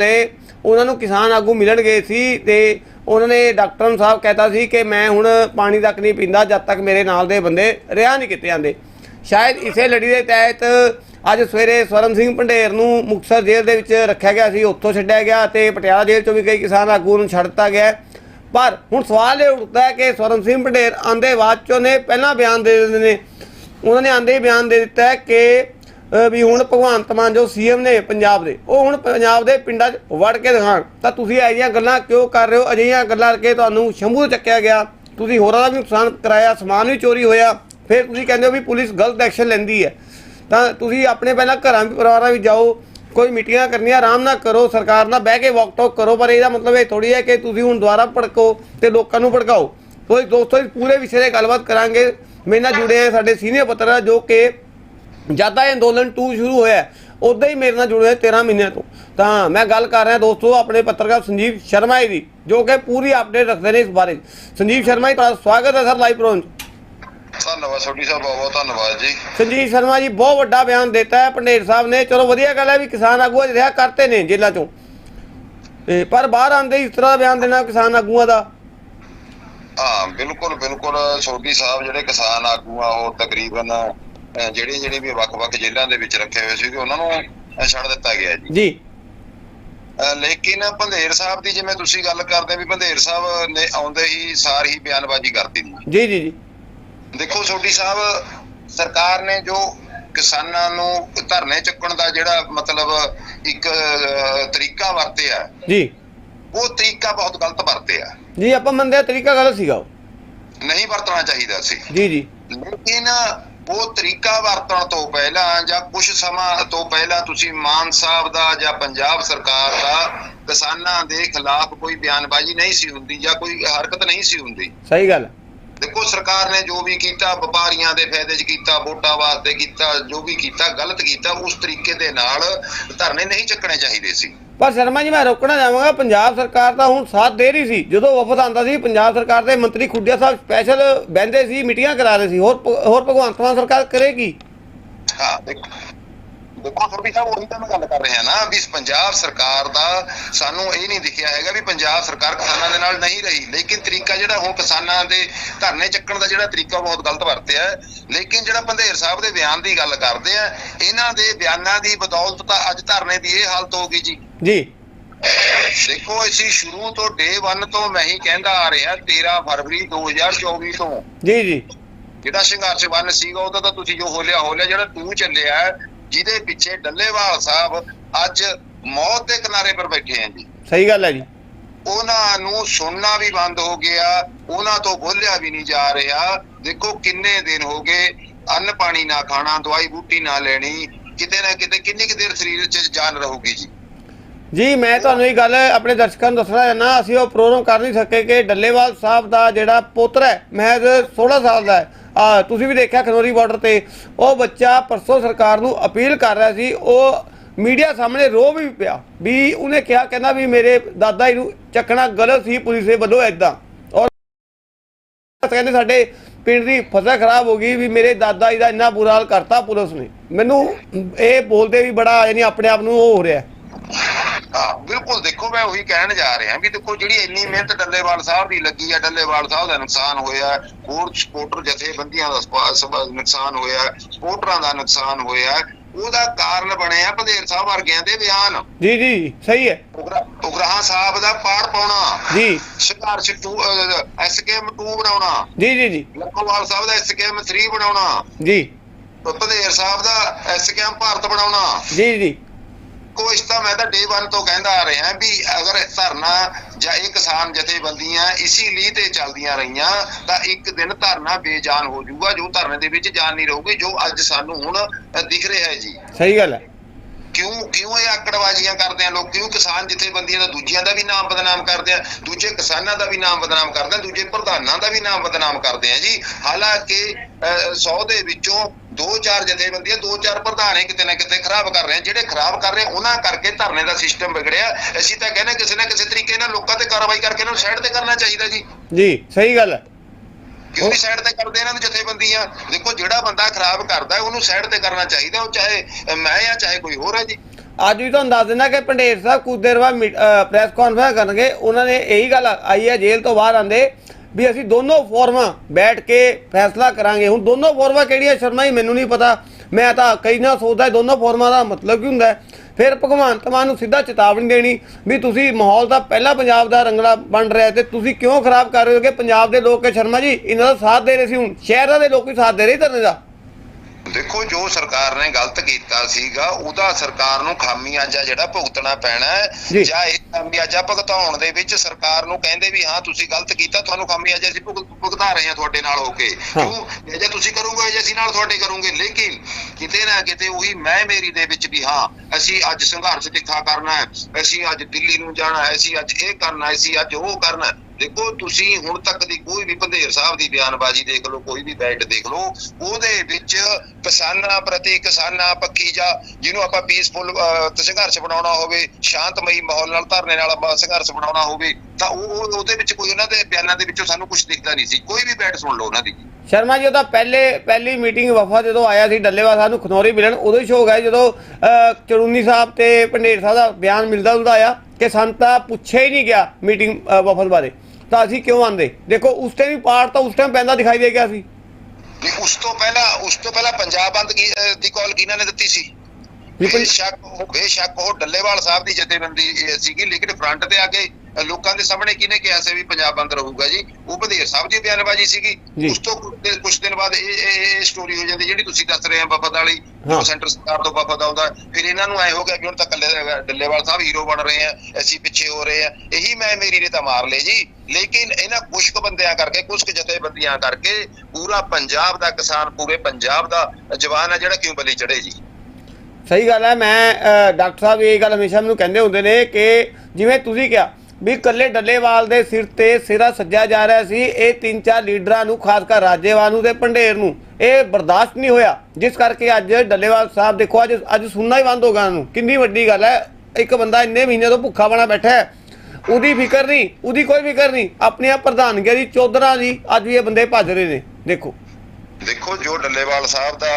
ਤੇ ਉਹਨਾਂ ਨੂੰ ਕਿਸਾਨ ਆਗੂ ਮਿਲਣ ਗਏ ਸੀ ਤੇ ਉਹਨਾਂ ਨੇ ਡਾਕਟਰ ਸਾਹਿਬ ਕਹਿਤਾ ਸੀ ਕਿ ਮੈਂ ਹੁਣ ਪਾਣੀ ਤੱਕ ਨਹੀਂ ਪੀਂਦਾ ਜਦ ਤੱਕ ਮੇਰੇ ਨਾਲ ਦੇ ਬੰਦੇ ਰਿਹਾ ਨਹੀਂ ਕੀਤੇ ਜਾਂਦੇ। ਸ਼ਾਇਦ ਇਸੇ ਲੜੀ ਦੇ ਤਹਿਤ ਅੱਜ ਸਵੇਰੇ ਸਵਰਨ ਸਿੰਘ ਭੰਡੇਰ ਨੂੰ ਮੁਕਤਸਰ ਜੇਲ੍ਹ ਦੇ ਵਿੱਚ ਰੱਖਿਆ ਗਿਆ ਸੀ, ਉੱਥੋਂ ਛੱਡਿਆ ਗਿਆ ਤੇ ਪਟਿਆਲਾ ਜੇਲ੍ਹ ਚੋਂ ਵੀ ਕਈ ਕਿਸਾਨ ਆਗੂ ਨੂੰ ਛੱਡ ਦਿੱਤਾ ਗਿਆ। ਪਰ ਹੁਣ ਸਵਾਲ ਇਹ ਉੱਠਦਾ ਹੈ ਕਿ ਸਵਰਨ ਸਿੰਘ ਭੰਡੇਰ ਆਂਦੇ ਬਾਅਦ ਚੋਂ ਨੇ ਪਹਿਲਾਂ ਬਿਆਨ ਦੇ ਦਿੰਦੇ ਨੇ। ਉਹਨਾਂ ਨੇ ਆਂਦੇ ਹੀ ਬਿਆਨ ਦੇ ਦਿੱਤਾ ਕਿ ਵੀ ਹੁਣ ਭਗਵੰਤ ਮਾਨ ਜੋ ਸੀਐਮ ਨੇ ਪੰਜਾਬ ਦੇ, ਉਹ ਹੁਣ ਪੰਜਾਬ ਦੇ ਪਿੰਡਾਂ 'ਚ ਵੜ ਕੇ ਦਿਖਾਣ। ਤਾਂ ਤੁਸੀਂ ਇਹ ਜਿਹੀਆਂ ਗੱਲਾਂ ਕਿਉਂ ਕਰ ਰਹੇ ਹੋ? ਅਜਿਹੀਆਂ ਗੱਲਾਂ ਕਰਕੇ ਤੁਹਾਨੂੰ ਸ਼ੰਭੂ ਚੱਕਿਆ ਗਿਆ। ਤੁਸੀਂ ਹੋਰਾਂ ਦਾ ਵੀ ਨੁਕਸਾਨ ਕਰਾਇਆ, ਸਮਾਨ ਵੀ ਚੋਰੀ ਹੋਇਆ। ਫਿਰ ਤੁਸੀਂ ਕਹਿੰਦੇ ਹੋ ਵੀ ਪੁਲਿਸ ਗਲਤ ਐਕਸ਼ਨ ਲੈਂਦੀ ਹੈ। ਤਾਂ ਤੁਸੀਂ ਆਪਣੇ ਪਹਿਲਾਂ ਘਰਾਂ ਵੀ, ਪਰਿਵਾਰਾਂ ਵਿੱਚ ਜਾਓ, ਕੋਈ ਮੀਟਿੰਗਾਂ ਕਰਨੀਆਂ, ਆਰਾਮ ਨਾਲ ਕਰੋ, ਸਰਕਾਰ ਨਾਲ ਬਹਿ ਕੇ ਵਾਕ ਟਾਕ ਕਰੋ, ਪਰ ਇਹਦਾ ਮਤਲਬ ਇਹ ਥੋੜੀ ਹੈ ਕਿ ਤੁਸੀਂ ਹੁਣ ਦੁਬਾਰਾ ਭੜਕੋ ਤੇ ਲੋਕਾਂ ਨੂੰ ਭੜਕਾਓ। ਕੋਈ ਦੋਸਤੋ, ਇਸ ਪੂਰੇ ਵਿਸ਼ੇ 'ਤੇ ਗੱਲਬਾਤ ਕਰਾਂਗੇ। ਮੇਰੇ ਨਾਲ ਜੁੜੇ ਆ ਸਾਡੇ ਸੀਨੀਅਰ ਪੱਤਰਕਾਰ ਜੋ ਕਿ ਜਦ ਦਾ ਇਹ ਅੰਦੋਲਨ 2 ਸ਼ੁਰੂ ਹੋਇਆ ਉਦੋਂ ਹੀ ਮੇਰੇ ਨਾਲ ਜੁੜੇ ਹੋਏ 13 ਮਹੀਨਿਆਂ ਤੋਂ। ਤਾਂ ਮੈਂ ਗੱਲ ਕਰ ਰਿਹਾ ਦੋਸਤੋ ਆਪਣੇ ਪੱਤਰਕਾਰ ਸੰਜੀਵ ਸ਼ਰਮਾ ਜੀ ਦੀ ਜੋ ਕਿ ਪੂਰੀ ਅਪਡੇਟ ਰੱਖਦੇ ਨੇ ਇਸ ਬਾਰੇ। ਸੰਜੀਵ ਸ਼ਰਮਾ ਜੀ ਤੁਹਾਡਾ ਸਵਾਗਤ ਹੈ ਸਰ ਲਾਈਵ ਪ੍ਰੋਗਰਾਮ 'ਚ। ਧੰਨਵਾਦ ਸੋਢੀ ਸਾਹਿਬ ਬਹੁਤ ਬਹੁਤ ਧੰਨਵਾਦ ਜੀ। ਸੰਜੀਵ ਸ਼ਰਮਾ ਜੀ ਬਹੁਤ ਵੱਡਾ ਬਿਆਨ ਦਿੱਤਾ ਹੈ ਪੰਡੇਰ ਸਾਹਿਬ ਨੇ। ਚਲੋ ਵਧੀਆ ਗੱਲ ਹੈ ਵੀ ਕਿਸਾਨ ਆਗੂ ਅੱਜ ਰਿਹਾ ਕਰਤੇ ਨੇ ਜੇਲ੍ਹਾਂ ਚੋਂ। ਤੇ ਪਰ ਬਾਹਰ ਆਂਦੇ ਇਸ ਤਰ੍ਹਾਂ ਬਿਆਨ ਦੇਣਾ ਕਿਸਾਨ ਆਗੂਆਂ ਦਾ। ਹਾਂ ਬਿਲਕੁਲ ਬਿਲਕੁਲ। ਸੋਢੀ ਸਾਹਿਬ ਜਿਹੜੇ ਕਿਸਾਨ ਆਗੂ ਆ ਉਹ ਤਕਰੀਬਨ ਜਿਹੜੇ ਜਿਹੜੇ ਵੀ ਵੱਖ-ਵੱਖ ਜ਼ਿਲ੍ਹਿਆਂ ਦੇ ਵਿੱਚ ਰੱਖੇ ਹੋਏ ਸੀਗੇ ਉਹਨਾਂ ਨੂੰ ਛੱਡ ਦਿੱਤਾ ਗਿਆ ਜੀ। ਜੀ। ਲੇਕਿਨ ਭੰਦੇਰ ਸਾਹਿਬ ਦੀ ਜਿਵੇਂ ਤੁਸੀਂ ਗੱਲ ਕਰਦੇ ਵੀ ਭੰਦੇਰ ਸਾਹਿਬ ਨੇ ਆਉਂਦੇ ਹੀ ਸਾਰ ਹੀ ਬਿਆਨਬਾਜ਼ੀ ਕਰਤੀ ਜੀ ਜੀ ਜੀ ਜੀ। ਦੇਖੋ ਸੋਢੀ ਸਾਹਿਬ ਸਰਕਾਰ ਨੇ ਜੋ ਕਿਸਾਨਾਂ ਨੂੰ ਧਰਨੇ ਚੱਕਣ ਦਾ ਜਿਹੜਾ ਮਤਲਬ ਇੱਕ ਤਰੀਕਾ ਵਰਤਿਆ ਜੀ। ਉਹ ਤਰੀਕਾ ਬਹੁਤ ਗਲਤ ਵਰਤਿਆ। ਜੀ ਆਪਾਂ ਮੰਨਦੇ ਹਾਂ ਤਰੀਕਾ ਗਲਤ ਸੀਗਾ। ਨਹੀਂ ਵਰਤਣਾ ਚਾਹੀਦਾ ਸੀ। ਜੀ ਜੀ। ਲੇਕਿਨ ਉਹ ਤਰੀਕਾ ਵਰਤਣ ਤੋਂ ਪਹਿਲਾਂ ਜਾਂ ਕੁਝ ਸਮਾਂ ਤੋਂ ਪਹਿਲਾਂ ਤੁਸੀਂ ਮਾਨ ਸਾਹਿਬ ਦਾ ਜਾਂ ਪੰਜਾਬ ਸਰਕਾਰ ਦਾ ਕਿਸਾਨਾਂ ਦੇ ਖਿਲਾਫ ਕੋਈ ਬਿਆਨਬਾਜ਼ੀ ਨਹੀਂ ਸੀ ਹੁੰਦੀ ਜਾਂ ਕੋਈ ਹਰਕਤ ਨਹੀਂ ਸੀ ਹੁੰਦੀ। ਸਹੀ ਗੱਲ। ਦੇਖੋ ਸਰਕਾਰ ਨੇ ਜੋ ਵੀ ਕੀਤਾ ਵਪਾਰੀਆਂ ਦੇ ਫਾਇਦੇ 'ਚ ਕੀਤਾ ਵੋਟਾਂ ਵਾਸਤੇ ਕੀਤਾ ਜੋ ਵੀ ਕੀਤਾ ਗਲਤ ਕੀਤਾ ਉਸ ਤਰੀਕੇ ਦੇ ਨਾਲ ਧਰਨੇ ਨਹੀਂ ਚੱਕਣੇ ਚਾਹੀਦੇ ਸੀ। ਪਰ ਸ਼ਰਮਾ ਜੀ ਮੈਂ ਰੋਕਣਾ ਚਾਹਾਂਗਾ ਪੰਜਾਬ ਸਰਕਾਰ ਤਾਂ ਹੁਣ ਸਾਥ ਦੇ ਰਹੀ ਸੀ। ਜਦੋਂ ਵਫਦ ਆਂਦਾ ਸੀ ਪੰਜਾਬ ਸਰਕਾਰ ਦੇ ਮੰਤਰੀ ਖੁੱਡੀਆ ਸਾਹਿਬ ਸਪੈਸ਼ਲ ਬਹਿੰਦੇ ਸੀ ਮੀਟਿੰਗਾਂ ਕਰਾ ਰਹੇ ਸੀ। ਹੋਰ ਹੋਰ ਭਗਵੰਤ ਮਾਨ ਸਰਕਾਰ ਕਰੇਗੀ? ਹਾਂ ਦੇਖੋ ਦੇਖੋ ਸਰਬੀ ਸਾਹਿਬ ਉਹੀ ਤਾਂ ਮੈਂ ਗੱਲ ਕਰ ਰਿਹਾ ਨਾ ਵੀ ਪੰਜਾਬ ਸਰਕਾਰ ਦਾ ਸਾਨੂੰ ਇਹ ਨਹੀਂ ਦਿਖਿਆ ਹੈਗਾ ਵੀ ਪੰਜਾਬ ਸਰਕਾਰ ਕਿਸਾਨਾਂ ਦੇ ਨਾਲ ਨਹੀਂ ਰਹੀ। ਲੇਕਿਨ ਤਰੀਕਾ ਜਿਹੜਾ ਹੁਣ ਕਿਸਾਨਾਂ ਦੇ ਧਰਨੇ ਚੱਕਣ ਦਾ ਜਿਹੜਾ ਤਰੀਕਾ ਬਹੁਤ ਗਲਤ ਵਰਤਿਆ ਹੈ। ਲੇਕਿਨ ਜਿਹੜਾ ਪੰਧੇਰ ਸਾਹਿਬ ਦੇ ਬਿਆਨ ਦੀ ਗੱਲ ਕਰਦੇ ਆ ਇਹਨਾਂ ਦੇ ਬਿਆਨਾਂ ਦੀ ਬਦੌਲਤ ਤਾਂ ਅੱਜ ਧਰਨੇ ਦੀ ਇਹ ਹਾਲਤ ਹੋ ਗਈ ਜੀ। ਜੀ। ਦੇਖੋ ਅਸੀਂ ਸ਼ੁਰੂ ਤੋਂ ਡੇ 1 ਤੋਂ ਮੈਂ ਹੀ ਕਹਿੰਦਾ ਆ ਰਿਹਾ 13 ਫਰਵਰੀ 2024 ਤੋਂ। ਜੀ ਜੀ। ਜਿਹੜਾ ਸੰਘਰਸ਼ ਵੰਨ ਸੀਗਾ ਉਹਦਾ ਤਾਂ ਤੁਸੀਂ ਜੋ ਹੋਲਿਆ ਹੋਲਿਆ ਜਿਹੜਾ ਤੂੰ ਚੱਲਿਆ ਹੈ, ਜਿਹਦੇ ਪਿੱਛੇ ਡੱਲੇਵਾਲ ਸਾਹਿਬ ਅੱਜ ਮੌਤ ਦੇ ਕਿਨਾਰੇ ਪਰ ਬੈਠੇ ਆ ਜੀ। ਸਹੀ ਗੱਲ ਹੈ ਜੀ। ਉਹਨਾਂ ਨੂੰ ਸੁਣਨਾ ਵੀ ਬੰਦ ਹੋ ਗਿਆ ਉਹਨਾਂ ਤੋਂ ਬੋਲਿਆ ਵੀ ਨਹੀਂ ਜਾ ਰਿਹਾ। ਦੇਖੋ ਕਿੰਨੇ ਦਿਨ ਹੋ ਗਏ ਅੰਨ ਪਾਣੀ ਨਾ ਖਾਣਾ ਦਵਾਈ ਬੂਟੀ ਨਾ ਲੈਣੀ ਕਿਤੇ ਨਾ ਕਿਤੇ ਕਿੰਨੀ ਕੁ ਦੇਰ ਸਰੀਰ 'ਚ ਜਾਨ ਰਹੂਗੀ ਜੀ। ਜੀ ਮੈਂ ਤੁਹਾਨੂੰ ਇਹ ਗੱਲ ਆਪਣੇ ਦਰਸ਼ਕਾਂ ਨੂੰ ਦੱਸਣਾ ਚਾਹੁੰਦਾ ਅਸੀਂ ਉਹ ਪ੍ਰੋਗਰਾਮ ਕਰ ਨਹੀਂ ਸਕੇ ਕਿ ਡੱਲੇਵਾਲ ਸਾਹਿਬ ਦਾ ਜਿਹੜਾ ਪੁੱਤਰ ਹੈ ਮਹਿਜ਼ 16 ਸਾਲ ਦਾ ਹੈ। ਤੁਸੀਂ ਵੀ ਦੇਖਿਆ ਖਨੌਰੀ ਬਾਰਡਰ ਤੇ, ਉਹ ਬੱਚਾ ਪਰਸੋਂ ਸਰਕਾਰ ਨੂੰ ਅਪੀਲ ਕਰ ਰਿਹਾ ਸੀ, ਉਹ ਮੀਡੀਆ ਸਾਹਮਣੇ ਰੋ ਵੀ ਪਿਆ, ਵੀ ਉਹਨੇ ਕਿਹਾ, ਕਹਿੰਦਾ ਵੀ ਮੇਰੇ ਦਾਦਾ ਜੀ ਨੂੰ ਚੱਕਣਾ ਗਲਤ ਸੀ, ਪੁਲਿਸ ਦੇ ਵੱਲੋਂ ਐਦਾਂ ਔਰ ਕਹਿੰਦੇ ਸਾਡੇ ਪਿੰਡ ਦੀ ਫਸਲ ਖਰਾਬ ਹੋ ਗਈ, ਵੀ ਮੇਰੇ ਦਾਦਾ ਜੀ ਦਾ ਇੰਨਾ ਬੁਰਾ ਹਾਲ ਕਰਤਾ ਪੁਲਿਸ ਨੇ। ਮੈਨੂੰ ਇਹ ਬੋਲਦੇ ਵੀ ਬੜਾ, ਯਾਨੀ ਆਪਣੇ ਆਪ ਨੂੰ ਉਹ ਹੋ ਰਿਹਾ। ਹਾਂ ਬਿਲਕੁਲ ਦੇਖੋ ਮੈਂ ਉਹੀ ਕਹਿਣ ਜਾ ਰਿਹਾ ਵੀ ਦੇਖੋ ਜਿਹੜੀ ਇੰਨੀ ਮਿਹਨਤ ਡੱਲੇਵਾਲ ਸਾਹਿਬ ਦੀ ਲੱਗੀ ਆ ਡੱਲੇਵਾਲ ਸਾਹਿਬ ਦਾ ਨੁਕਸਾਨ ਹੋਇਆ ਹੋਰ ਸਪੋਰਟਰ ਜਥੇਬੰਦੀਆਂ ਦਾ ਨੁਕਸਾਨ ਹੋਇਆ ਸਪੋਰਟਰਾਂ ਦਾ ਨੁਕਸਾਨ ਹੋਇਆ ਉਹਦਾ ਕਾਰਨ ਬਣਿਆ ਭਦੇਰ ਸਾਹਿਬ ਵਰਗਿਆਂ ਦੇ ਬਿਆਨ। ਜੀ ਜੀ ਸਹੀ ਹੈ। ਉਗਰਾ- ਉਗਰਾਹਾਂ ਸਾਹਿਬ ਦਾ ਪਾੜ ਪਾਉਣਾ ਜੀ। ਸੰਘਰਸ਼ 2 ਐਸਕੇਐਮ 2 ਬਣਾਉਣਾ ਜੀ ਜੀ ਜੀ। ਲੱਖੋਵਾਲ ਸਾਹਿਬ ਦਾ ਐਸਕੇਐਮ 3 ਬਣਾਉਣਾ ਜੀ। ਭਦੇਰ ਸਾਹਿਬ ਦਾ ਐਸਕੇਐਮ ਭਾਰਤ ਬਣਾਉਣਾ। ਜੀ ਜੀ। ਕੋ ਇਸ ਤਾਂ ਮੈਂ ਤਾਂ ਡੇ 1 ਤੋਂ ਕਹਿੰਦਾ ਆ ਰਿਹਾ ਵੀ ਅਗਰ ਧਰਨਾ ਜਾਂ ਇਹ ਕਿਸਾਨ ਜਥੇਬੰਦੀਆਂ ਇਸੀ ਲੀ ਤੇ ਚੱਲਦੀਆਂ ਰਹੀਆਂ, ਤਾਂ ਇੱਕ ਦਿਨ ਧਰਨਾ ਬੇਜਾਨ ਹੋ ਜਾਊਗਾ, ਜੋ ਧਰਨੇ ਦੇ ਵਿੱਚ ਜਾਨ ਨਹੀਂ ਰਹੂਗੀ, ਜੋ ਅੱਜ ਸਾਨੂੰ ਹੁਣ ਦਿਖ ਰਿਹਾ ਹੈ ਜੀ। ਸਹੀ ਗੱਲ ਹੈ। ਕਿਉਂ ਕਿਉਂ ਇਹ ਆਕੜਵਾਜੀਆਂ ਕਰਦੇ ਆ ਲੋਕ? ਕਿਉਂ ਕਿਸਾਨ ਜਥੇਬੰਦੀਆਂ ਦਾ ਦੂਜਿਆਂ ਦਾ ਵੀ ਨਾਮ ਬਦਨਾਮ ਕਰਦੇ ਆ? ਦੂਜੇ ਕਿਸਾਨਾਂ ਦਾ ਵੀ ਨਾਮ ਬਦਨਾਮ ਕਰਦੇ ਆ? ਦੂਜੇ ਪ੍ਰਧਾਨਾਂ ਦਾ ਵੀ ਨਾਮ ਬਦਨਾਮ ਕਰਦੇ ਆ ਜੀ। ਹਾਲਾਂਕਿ 100 ਦੇ ਵਿੱਚੋਂ ਦੋ ਚਾਰ ਜਥੇਬੰਦੀਆਂ ਦੋ ਚਾਰ ਪ੍ਰਧਾਨ ਕਿਤੇ ਨਾ ਕਿਤੇ ਖਰਾਬ ਕਰ ਰਹੇ ਜਿਹੜੇ ਖਰਾਬ ਕਰ ਰਹੇ ਉਹਨਾਂ ਕਰਕੇ ਧਰਨੇ ਦਾ ਸਿਸਟਮ ਵਿਗੜਿਆ। ਅਸੀਂ ਤਾਂ ਕਹਿੰਦੇ ਕਿਸੇ ਨਾ ਕਿਸੇ ਤਰੀਕੇ ਨਾਲ ਲੋਕਾਂ ਤੇ ਕਾਰਵਾਈ ਕਰਕੇ ਇਹਨਾਂ ਨੂੰ ਸਾਈਡ ਤੇ ਕਰਨਾ ਚਾਹੀਦਾ ਜੀ। ਜੀ, ਸਹੀ ਗੱਲ ਹੈ। ਕਿਉਂ ਨਹੀਂ ਸਾਈਡ ਤੇ ਕਰਦੇ ਇਹਨਾਂ ਨੂੰ ਜਥੇਬੰਦੀਆਂ ਦੇਖੋ, ਜਿਹੜਾ ਬੰਦਾ ਖਰਾਬ ਕਰਦਾ ਉਹਨੂੰ ਸਾਈਡ ਤੇ ਕਰਨਾ ਚਾਹੀਦਾ ਉਹ ਚਾਹੇ ਮੈਂ ਜਾਂ ਚਾਹੇ ਕੋਈ ਹੋਰ ਹੈ ਜੀ। ਅੱਜ ਵੀ ਤੁਹਾਨੂੰ ਦੱਸ ਦਿੰਦਾ ਕਿ ਪੰਡੇਰ ਸਾਹਿਬ ਕੁਝ ਦੇਰ ਬਾਅਦ ਪ੍ਰੈਸ ਕਾਨਫਰੰਸ ਕਰਨਗੇ। ਉਹਨਾਂ ਨੇ ਇਹੀ ਗੱਲ ਆਈ ਹੈ, ਜੇਲ੍ਹ ਤੋਂ ਬਾਹਰ ਆਂਦੇ ਵੀ ਅਸੀਂ ਦੋਨੋਂ ਫੋਰਮਾਂ ਬੈਠ ਕੇ ਫੈਸਲਾ ਕਰਾਂਗੇ। ਹੁਣ ਦੋਨੋਂ ਫੋਰਮਾਂ ਕਿਹੜੀਆਂ? ਸ਼ਰਮਾ ਹੀ ਮੈਨੂੰ ਨਹੀਂ ਪਤਾ। ਮੈਂ ਤਾਂ ਕਈ ਨਾ ਸੋਚਦਾ ਇਹ ਦੋਨੋਂ ਫੋਰਮਾਂ ਦਾ ਮਤਲਬ ਕੀ ਹੁੰਦਾ ਫਿਰ ਭਗਵੰਤ ਮਾਨ ਨੂੰ ਸਿੱਧਾ ਚੇਤਾਵਨੀ ਦੇਣੀ ਵੀ ਤੁਸੀਂ ਮਾਹੌਲ ਤਾਂ ਪਹਿਲਾਂ ਪੰਜਾਬ ਦਾ ਰੰਗਲਾ ਬਣ ਰਿਹਾ ਤੇ ਤੁਸੀਂ ਕਿਉਂ ਖਰਾਬ ਕਰ ਰਹੇ ਹੋ ਕਿ ਪੰਜਾਬ ਦੇ ਲੋਕ ਕਿ ਸ਼ਰਮਾ ਜੀ ਇਹਨਾਂ ਦਾ ਸਾਥ ਦੇ ਰਹੇ ਸੀ ਹੁਣ ਸ਼ਹਿਰਾਂ ਦੇ ਲੋਕ ਵੀ ਸਾਥ ਦੇ ਰਹੇ ਧਰਨੇ ਦਾ ਦੇਖੋ ਜੋ ਸਰਕਾਰ ਨੇ ਗਲਤ ਕੀਤਾ ਸੀਗਾ ਉਹਦਾ ਸਰਕਾਰ ਨੂੰ ਖਾਮੀਆਜਾ ਜਿਹੜਾ ਭੁਗਤਣਾ ਪੈਣਾ। ਹੈ ਜਾਂ ਇਹ ਖਾਮੀਆਜਾ ਭੁਗਤਾਉਣ ਦੇ ਵਿੱਚ ਸਰਕਾਰ ਨੂੰ ਕਹਿੰਦੇ ਵੀ ਹਾਂ ਤੁਸੀਂ ਗਲਤ ਕੀਤਾ ਤੁਹਾਨੂੰ ਖਾਮੀਆਜਾ ਅਸੀਂ ਭੁਗ- ਭੁਗਤਾ ਰਹੇ ਹਾਂ ਤੁਹਾਡੇ ਨਾਲ ਹੋ ਕੇ। ਕਿਉਂ ਜੇ ਤੁਸੀਂ ਕਰੋਗੇ ਜੇ ਅਸੀਂ ਨਾਲ ਤੁਹਾਡੇ ਕਰੋਗੇ ਲੇਕਿਨ ਕਿਤੇ ਨਾ ਕਿਤੇ ਉਹੀ ਮੈਂ ਮੇਰੀ ਦੇ ਵਿੱਚ ਵੀ ਹਾਂ, ਅਸੀਂ ਅੱਜ ਸੰਘਰਸ਼ ਤਿੱਖਾ ਕਰਨਾ ਹੈ, ਅਸੀਂ ਅੱਜ ਦਿੱਲੀ ਨੂੰ ਜਾਣਾ ਹੈ, ਅਸੀਂ ਅੱਜ ਇਹ ਕਰਨਾ ਹੈ, ਅਸੀਂ ਅੱਜ ਉਹ ਕਰਨਾ ਹੈ। ਦੇਖੋ, ਤੁਸੀਂ ਹੁਣ ਤੱਕ ਦੀ ਕੋਈ ਵੀ ਭੰਦੇਰ ਸਾਹਿਬ ਦੀ ਬਿਆਨਬਾਜ਼ੀ ਦੇਖ ਲਓ, ਕੋਈ ਵੀ ਬੈਠ ਦੇਖ ਲਓ, ਉਹਦੇ ਵਿੱਚ ਕਿਸਾਨਾਂ ਪ੍ਰਤੀ ਕਿਸਾਨਾਂ ਪੱਖੀ ਜਾਂ ਜਿਹਨੂੰ ਆਪਾਂ ਪੀਸਫੁਲ ਸੰਘਰਸ਼ ਬਣਾਉਣਾ ਹੋਵੇ, ਸ਼ਾਂਤਮਈ ਮਾਹੌਲ ਨਾਲ ਧਰਨੇ ਨਾਲ ਸੰਘਰਸ਼ ਬਣਾਉਣਾ ਹੋਵੇ, ਤਾਂ ਉਹ ਉਹਦੇ ਵਿੱਚ ਕੋਈ ਉਹਨਾਂ ਦੇ ਬਿਆਨਾਂ ਦੇ ਵਿੱਚੋਂ ਸਾਨੂੰ ਕੁਝ ਦਿਖਦਾ ਨਹੀਂ ਸੀ ਕੋਈ ਵੀ ਬੈਠ ਸੁਣ ਲਓ ਉਹਨਾਂ ਦੀ ਸ਼ਰਮਾ ਜੀ ਉਹਦਾ ਪਹਿਲੇ ਪਹਿਲੀ ਮੀਟਿੰਗ ਵਫਾ ਜਦੋਂ ਆਇਆ ਸੀ ਡੱਲੇਵਾਲ ਸਾਹਿਬ ਨੂੰ ਖਨੌਰੀ ਮਿਲਣ ਉਦੋਂ ਹੀ ਸ਼ੋਕ ਹੈ ਜਦੋਂ ਚੜੂਨੀ ਸਾਹਿਬ ਤੇ ਪੰਡੇਰ ਸਾਹਿਬ ਦਾ ਬਿਆਨ ਮਿਲਦਾ ਹੁੰਦਾ ਆਇਆ ਕਿ ਸਾਨੂੰ ਤਾਂ ਪੁੱਛਿਆ ਹੀ ਨਹੀਂ ਗਿਆ ਮੀਟਿੰਗ ਵਫਦ ਬਾਰੇ। ਤਾਂ ਅਸੀਂ ਕਿਉਂ ਆਂਦੇ? ਦੇਖੋ ਉਸ ਟਾਈਮ ਵੀ ਪਾਰਟ ਤਾਂ ਉਸ ਟਾਈਮ ਪੈਂਦਾ ਦਿਖਾਈ ਦੇ ਗਿਆ ਸੀ। ਵੀ ਉਸ ਤੋਂ ਪਹਿਲਾਂ ਉਸ ਤੋਂ ਪਹਿਲਾਂ ਪੰਜਾਬ ਬੰਦ ਦੀ ਕਾਲ ਕਿਹਨਾਂ ਨੇ ਦਿੱਤੀ ਸੀ। ਬੇਸ਼ੱਕ ਉਹ ਬੇਸ਼ੱਕ ਉਹ ਡੱਲੇਵਾਲ ਸਾਹਿਬ ਦੀ ਜਥੇਬੰਦੀ ਸੀਗੀ ਲੇਕਿਨ ਫਰੰਟ ਤੇ ਆ ਕੇ ਲੋਕਾਂ ਦੇ ਸਾਹਮਣੇ ਕਿਹਨੇ ਕਿਹਾ ਸੀ ਵੀ ਪੰਜਾਬ ਬੰਦ ਰਹੂਗਾ ਜੀ ਉਹ ਵਧੇਰ ਸਾਹਿਬ ਦੀ ਬਿਆਨਬਾਜ਼ੀ ਸੀਗੀ। ਉਸ ਤੋਂ ਕੁਝ ਦਿਨ- ਬਾਅਦ ਇਹ ਇਹ ਸਟੋਰੀ ਹੋ ਜਾਂਦੀ ਜਿਹੜੀ ਤੁਸੀਂ ਦੱਸ ਰਹੇ ਆ ਵਾਲੀ ਹਾਂ। ਜੋ ਸੈਂਟਰ ਸਰਕਾਰ ਤੋਂ ਆਉਂਦਾ ਹੈ। ਫਿਰ ਇਹਨਾਂ ਨੂੰ ਐ ਹੋ ਗਿਆ ਵੀ ਹੁਣ ਤਾਂ ਕੱਲੇ ਡੱਲੇਵਾਲ ਸਾਹਿਬ ਹੀਰੋ ਬਣ ਰਹੇ ਆ ਅਸੀਂ ਪਿੱਛੇ ਹੋ ਰਹੇ ਆ ਇਹੀ ਮੈਂ ਮੇਰੀ ਨੇ ਤਾਂ ਮਾਰ ਲਏ ਜੀ ਲੇਕਿਨ ਇਹਨਾਂ ਕੁਝ ਕੁ ਬੰਦਿਆਂ ਕਰਕੇ ਕੁਝ ਕੁ ਜਥੇਬੰਦੀਆਂ ਕਰਕੇ ਪੂਰਾ ਪੰਜਾਬ ਦਾ ਕਿਸਾਨ ਪੂਰੇ ਪੰਜਾਬ ਦਾ ਜਵਾਨ ਆ ਜਿਹੜਾ ਕਿਉਂ ਬਲੀ ਚੜੇ ਜੀ ਸਹੀ ਗੱਲ ਹੈ ਮੈਂ ਡਾਕਟਰ ਸਾਹਿਬ ਇਹ ਗੱਲ ਹਮੇਸ਼ਾ ਮੈਨੂੰ ਕਹਿੰਦੇ ਹੁੰਦੇ ਨੇ ਕਿ ਜਿਵੇਂ ਤੁਸੀਂ ਕਿਹਾ ਵੀ ਕੱਲੇ ਡੱਲੇਵਾਲ ਦੇ ਸਿਰ ਤੇ ਸਿਰਾ ਸੱਜਿਆ ਜਾ ਰਿਹਾ ਸੀ, ਇਹ ਤਿੰਨ ਚਾਰ ਲੀਡਰਾਂ ਨੂੰ, ਖਾਸ ਕਰ ਰਾਜੇਵਾਲ ਨੂੰ ਤੇ ਪੰਡੇਰ ਨੂੰ, ਇਹ ਬਰਦਾਸ਼ਤ ਨਹੀਂ ਹੋਇਆ। ਜਿਸ ਕਰਕੇ ਅੱਜ ਡੱਲੇਵਾਲ ਸਾਹਿਬ ਦੇਖੋ, ਅੱਜ ਅੱਜ ਸੁਣਨਾ ਹੀ ਬੰਦ ਹੋ ਗਿਆ ਉਹਨੂੰ। ਕਿੰਨੀ ਵੱਡੀ ਗੱਲ ਹੈ, ਇੱਕ ਬੰਦਾ ਇੰਨੇ ਮਹੀਨੇ ਤੋਂ ਭੁੱਖਾ ਬਣਾ ਬੈਠਾ ਹੈ। ਉਹਦੀ ਫਿਕਰ ਨਹੀਂ, ਉਹਦੀ ਕੋਈ ਫਿਕਰ ਨਹੀਂ। ਆਪਣੀਆਂ ਪ੍ਰਧਾਨਗੀਆਂ ਦੀ ਚੌਧਰਾਂ ਦੀ ਅੱਜ ਵੀ ਇਹ ਬੰਦੇ ਭੱਜ ਰਹੇ ਨੇ, ਦੇਖੋ। ਦੇਖੋ ਜੋ ਡੱਲੇਵਾਲ ਸਾਹਿਬ ਦਾ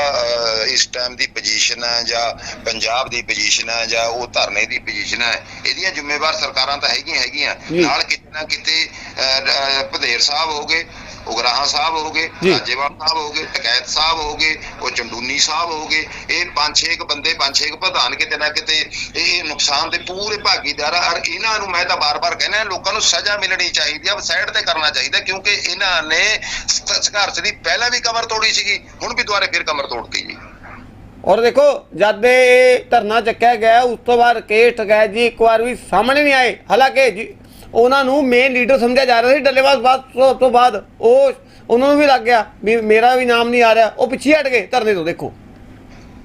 ਇਸ ਟਾਈਮ ਦੀ ਪੋਜੀਸ਼ਨ ਹੈ ਜਾਂ ਪੰਜਾਬ ਦੀ ਪੋਜੀਸ਼ਨ ਹੈ ਜਾਂ ਉਹ ਧਰਨੇ ਦੀ ਪੋਜੀਸ਼ਨ ਹੈ ਇਹਦੀਆਂ ਜ਼ਿੰਮੇਵਾਰ ਸਰਕਾਰਾਂ ਤਾਂ ਹੈਗੀਆਂ ਹੈਗੀਆਂ। ਨਾਲ ਕਿਤੇ ਨਾ ਕਿਤੇ ਭਦੇਰ ਸਾਹਿਬ ਹੋ ਗਏ ਉਗਰਾਹਾਂ ਸਾਹਿਬ ਹੋ ਗਏ ਜੀ। ਰਾਜੇਵਾਲ ਸਾਹਿਬ ਹੋ ਗਏ ਟਕੈਤ ਸਾਹਿਬ ਹੋ ਗਏ ਉਹ ਚੰਡੂਨੀ ਸਾਹਿਬ ਹੋ ਗਏ ਇਹ ਪੰਜ ਛੇ ਕੁ ਬੰਦੇ ਪੰਜ ਛੇ ਕੁ ਪ੍ਰਧਾਨ ਕਿਤੇ ਨਾ ਕਿਤੇ ਇਹ ਨੁਕਸਾਨ ਦੇ ਪੂਰੇ ਭਾਗੀਦਾਰ ਆ ਔਰ ਇਹਨਾਂ ਨੂੰ ਮੈਂ ਤਾਂ ਬਾਰ-ਬਾਰ ਕਹਿੰਦਾ ਲੋਕਾਂ ਨੂੰ ਸਜ਼ਾ ਮਿਲਣੀ ਚਾਹੀਦੀ ਆ ਸਾਈਡ ਤੇ ਕਰਨਾ ਚਾਹੀਦਾ ਕਿਉਂਕਿ ਇਹਨਾਂ ਨੇ ਸੰਘਰਸ਼ ਦੀ ਪਹਿਲਾਂ ਵੀ ਕਮਰ ਤੋੜੀ ਸੀਗੀ, ਹੁਣ ਵੀ ਦੁਬਾਰੇ ਫਿਰ ਕਮਰ ਤੋੜਤੀ ਜੀ। ਔਰ ਦੇਖੋ, ਜਦ ਦੇ ਇਹ ਧਰਨਾ ਚੱਕਿਆ ਗਿਆ, ਉਸ ਤੋਂ ਬਾਅਦ ਕੇਸ ਠਗੈਤ ਜੀ, ਇੱਕ ਵਾਰ ਵੀ ਸਾਹਮਣੇ ਨਹੀਂ ਆਏ। ਹਾਲਾਂਕਿ ਉਹਨਾਂ ਨੂੰ ਮੇਨ ਲੀਡਰ ਸਮਝਿਆ ਜਾ ਰਿਹਾ ਸੀ, ਡੱਲੇਵਾਲ ਬਾਅਦ ਤੋਂ ਤੋਂ ਬਾਅਦ ਉਹ ਉਹਨਾਂ ਨੂੰ ਵੀ ਲੱਗ ਗਿਆ ਵੀ ਮੇਰਾ ਵੀ ਨਾਮ ਨਹੀਂ ਆ ਰਿਹਾ। ਉਹ ਪਿੱਛੇ ਹਟ ਗਏ ਧਰਨੇ ਤੋਂ, ਦੇਖੋ।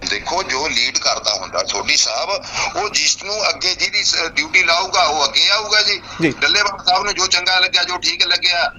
ਦੇਖੋ ਜੋ ਲੀਡ ਕਰਦਾ ਹੁੰਦਾ ਸੋਢੀ ਸਾਹਿਬ ਉਹ ਜਿਸ ਨੂੰ ਅੱਗੇ ਜਿਹਦੀ ਡਿਊਟੀ ਲਾਊਗਾ ਉਹ ਅੱਗੇ ਆਊਗਾ ਜੀ। ਜੀ। ਡੱਲੇਵਾਲ ਸਾਹਿਬ ਨੂੰ ਜੋ ਚੰਗਾ ਲੱਗਿਆ ਜੋ ਠੀਕ ਲੱਗਿਆ